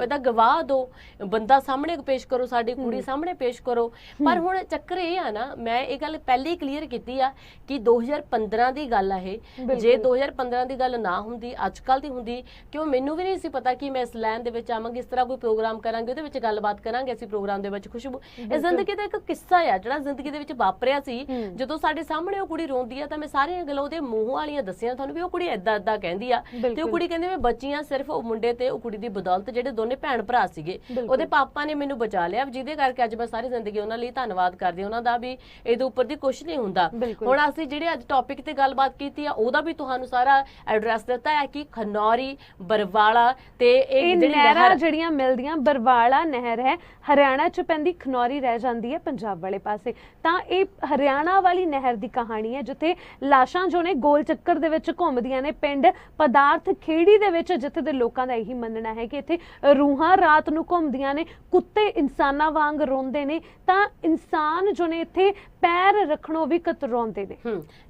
ਇਹਦਾ ਗਵਾਹ ਦੋ। ਬੰਦਾ ਸਾਹਮਣੇ ਪੇਸ਼ ਕਰੋ ਸਾਡੀ ਕੁੜੀ ਸਾਹਮਣੇ ਪੇਸ਼ ਕਰੋ। ਪਰ। ਹੁਣ ਚੱਕਰ ਇਹ ਆ ਨਾ ਮੈਂ ਇਹ ਗੱਲ ਪਹਿਲੇ ਹੀ ਕਲੀਅਰ ਕੀਤੀ ਆ ਕਿ 2015 ਦੀ ਗੱਲ ਆ ਇਹ ਜੇ ਬਿਲਕੁਲ। 2015 ਦੀ ਗੱਲ ਨਾ ਹੁੰਦੀ ਅੱਜ ਕੱਲ ਦੀ ਹੁੰਦੀ ਕਿਉਂ ਮੈਨੂੰ ਵੀ ਨਹੀਂ ਸੀ ਪਤਾ ਕਿ ਮੈਂ ਇਸ ਲਾਈਨ ਦੇ ਵਿੱਚ ਆਵਾਂਗੀ ਇਸ ਤਰ੍ਹਾਂ ਕੋਈ ਪ੍ਰੋਗਰਾਮ ਕਰਾਂਗੇ ਉਹਦੇ ਵਿੱਚ ਗੱਲਬਾਤ ਕਰਾਂਗੇ ਅਸੀਂ ਪ੍ਰੋਗਰਾਮ ਦੇ ਵਿੱਚ ਖੁਸ਼ਬੂ ਇਹ। ਜ਼ਿੰਦਗੀ ਦਾ ਇੱਕ ਕਿੱਸਾ ਆ ਜਿਹੜਾ ਜ਼ਿੰਦਗੀ ਦੇ ਵਿੱਚ ਵਾਪਰਿਆ ਸੀ। ਜਦੋਂ ਸਾਡੇ ਸਾਹਮਣੇ ਉਹ ਕੁੜੀ ਰੋਂਦੀ ਆ ਤਾਂ ਮੈਂ ਸਾਰੀਆਂ ਗੱਲਾਂ ਉਹਦੇ ਮੂੰਹ ਵਾਲੀਆਂ ਦੱਸੀਆਂ ਤੁਹਾਨੂੰ ਵੀ ਉਹ ਕੁੜੀ ਐਦਾਂ ਐਦਾਂ ਕਹਿੰਦੀ ਆ ਤੇ ਉਹ। ਕੁੜੀ ਕਹਿੰਦੀ ਮੈਂ ਬੱਚੀਆਂ ਸਿਰਫ ਉਹ ਮੁੰਡੇ ਤੇ ਉਹ ਕੁੜੀ ਦੀ ਬਦੌਲਤ ਜਿਹੜੇ ਦੋਨੇ ਭੈਣ ਭਰਾ ਸੀਗੇ। ਉਹਦੇ ਪਾਪਾ ਨੇ ਮੈਨੂੰ ਬਚਾ ਲਿਆ ਜਿਹਦੇ ਕਰਕੇ ਅੱਜ ਮੈਂ ਸਾਰੀ ਜ਼ਿੰਦਗੀ ਉਹਨਾਂ ਲਈ ਧੰਨਵਾਦ ਕਰਦੀ ਉਹਨਾਂ ਦਾ ਵੀ ਇਹਦੇ ਉੱਪਰ ਦੀ ਕੁਝ ਨਹੀਂ ਹੁੰਦਾ। ਹੁਣ ਅਸੀਂ ਜਿਹੜੇ ਅੱਜ ਟੌਪਿਕ ਤੇ ਗੱਲਬਾਤ ਕੀਤੀ ਆ ਉਹਦਾ ਵੀ ਤੁਹਾਨੂੰ ਸਾਰਾ ਐਡਰੈਸ ਦਿੱਤਾ ਹੈ ਕਿ ਖਨੌਰੀ ਬਰਵਾਲਾ ਤੇ ਇਹ ਜਿਹੜੀ ਨਹਿਰ ਜਿਹੜੀਆਂ ਮਿਲਦੀਆਂ ਬਰਵਾਲਾ ਨਹਿਰ ਹੈ ਹਰਿਆਣਾ ਚ ਪੈਂਦੀ ਖਨੌਰੀ ਰਹਿ ਜਾਂਦੀ ਹੈ ਪੰਜਾਬ ਵਾਲੇ ਪਾਸੇ। ਤਾਂ ਇਹ ਹਰਿਆਣਾ ਵਾਲੀ ਨਹਿਰ ਦੀ ਕਹਾਣੀ ਹੈ ਜਿੱਥੇ ਲਾਸ਼ਾਂ ਜੋ ਨੇ ਗੋਲ ਚੱਕਰ ਦੇ ਵਿੱਚ ਘੁੰਮਦੀਆਂ ਨੇ। ਪਿੰਡ ਪਦਾਰਥ ਖੇੜੀ ਦੇ ਵਿੱਚ ਜਿੱਥੇ ਦੇ ਲੋਕਾਂ ਦਾ ਇਹੀ ਮੰਨਣਾ ਹੈ ਕਿ ਇੱਥੇ ਰੂਹਾਂ ਰਾਤ ਨੂੰ ਘੁੰਮਦੀਆਂ ਨੇ ਕੁੱਤੇ ਇਨਸਾਨਾਂ ਵਾਂਗ ਰੋਂਦੇ ਨੇ। ਤਾਂ ਇਨਸਾਨ ਜੋ ਨੇ ਇੱਥੇ ਪੈਰ ਰੱਖਣੋਂ ਵੀ ਕਤਰਾਉਂਦੇ ਨੇ।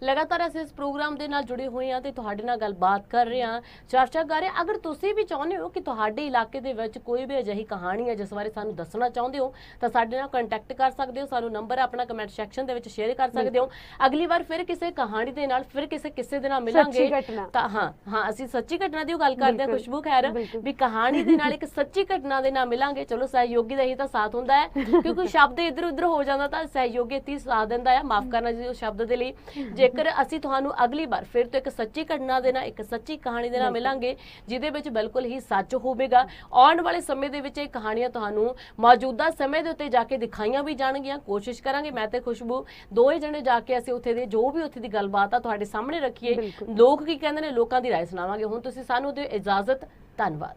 ਲਗਾਤਾਰ ਅਸੀਂ ਇਸ ਪ੍ਰੋਗਰਾਮ ਦੇ ਨਾਲ ਜੁੜੇ ਹੋਏ ਹਾਂ ਤੇ ਤੁਹਾਡੇ ਨਾਲ ਗੱਲਬਾਤ ਕਰ ਰਹੇ ਹਾਂ। ਚਰਚਾ ਕਰ ਰਹੇ ਅਗਰ ਤੁਸੀਂ ਵੀ ਚਾਹੁੰਦੇ ਹੋ ਕਿ ਤੁਹਾਡੇ ਇਲਾਕੇ ਦੇ ਵਿੱਚ ਕੋਈ ਵੀ ਅਜਿਹੀ ਕਹਾਣੀ ਹੈ ਜਿਸ ਬਾਰੇ ਸਾਨੂੰ ਦੱਸਣਾ ਚਾਹੁੰਦੇ ਹੋ ਤਾਂ ਸਾਡੇ ਨਾਲ ਕੰਟੈਕਟ ਕਰ ਸਕਦੇ ਹੋ। ਸਾਨੂੰ ਨੰਬਰ ਆਪਣਾ ਕਮੈਂਟ ਸੈਕਸ਼ਨ ਦੇ ਵਿੱਚ ਸ਼ੇਅਰ ਕਰ ਸਕਦੇ ਹੋ। ਅਗਲੀ ਵਾਰ ਫਿਰ ਕਿਸੇ ਕਹਾਣੀ ਦੇ ਨਾਲ ਫਿਰ ਕਿਸੇ ਕਿੱਸੇ ਦੇ ਨਾਲ ਮਿਲਾਂਗੇ। ਤਾਂ ਹਾਂ ਹਾਂ ਅਸੀਂ ਸੱਚੀ ਘਟਨਾ ਦੀ ਗੱਲ ਕਰਦੇ ਹਾਂ ਬਿਲਕੁਲ, ਖੁਸ਼ਬੂ ਖੈਰ। ਵੀ ਕਹਾਣੀ ਦੇ ਨਾਲ ਇੱਕ ਸੱਚੀ ਘਟਨਾ ਦੇ ਨਾਲ ਮਿਲਾਂਗੇ। ਚਲੋ ਸਹਿਯੋਗੀ ਦਾ ਹੀ ਤਾਂ ਸਾਥ ਹੁੰਦਾ ਹੈ। ਕਿਉਂਕਿ ਸ਼ਬਦ ਇੱਧਰ ਉੱਧਰ ਹੋ ਜਾਂਦਾ ਤਾਂ ਸਹਿਯੋਗੀ ਇੱਥੇ ਹੀ ਸਾਥ ਦਿੰਦਾ ਹੈ ਮਾਫ ਕਰਨਾ ਜੀ ਉਸ ਸ਼ਬਦ ਦੇ ਲਈ ਜੇਕਰ ਅਸੀਂ ਤੁਹਾਨੂੰ ਅਗਲੀ ਵਾਰ ਵਾਰ ਫਿਰ ਤੋਂ ਇੱਕ ਸੱਚੀ ਘਟਨਾ ਦੇ ਨਾਲ ਇੱਕ ਸੱਚੀ ਕਹਾਣੀ ਦੇ ਨਾਲ ਮਿਲਾਂਗੇ ਜਿਹਦੇ ਵਿੱਚ ਬਿਲਕੁਲ ਹੀ ਸੱਚ ਹੋਵੇਗਾ ਆਉਣ ਵਾਲੇ ਸਮੇਂ ਦੇ ਵਿੱਚ ਇਹ ਕਹਾਣੀਆਂ ਤੁਹਾਨੂੰ ਮੌਜੂਦਾ ਸਮੇਂ ਦੇ ਉੱਤੇ ਜਾ ਕੇ ਦਿਖਾਈਆਂ ਵੀ ਜਾਣਗੀਆਂ ਕੋਸ਼ਿਸ਼ ਕਰਾਂਗੇ ਮੈਂ ਤੇ ਖੁਸ਼ਬੂ ਦੋਵੇਂ ਜਣੇ ਜਾ ਕੇ ਅਸੀਂ ਉੱਥੇ ਦੇ ਜੋ ਵੀ ਉੱਥੇ ਦੀ ਗੱਲਬਾਤ ਆ ਤੁਹਾਡੇ ਸਾਹਮਣੇ ਰੱਖੀਏ ਬਿਲਕੁਲ। ਲੋਕ ਕੀ ਕਹਿੰਦੇ ਨੇ ਲੋਕਾਂ ਦੀ رائے ਸੁਣਾਵਾਂਗੇ ਹੁਣ ਤੁਸੀਂ ਸਾਨੂੰ ਦਿਓ ਇਜਾਜ਼ਤ ਧੰਨਵਾਦ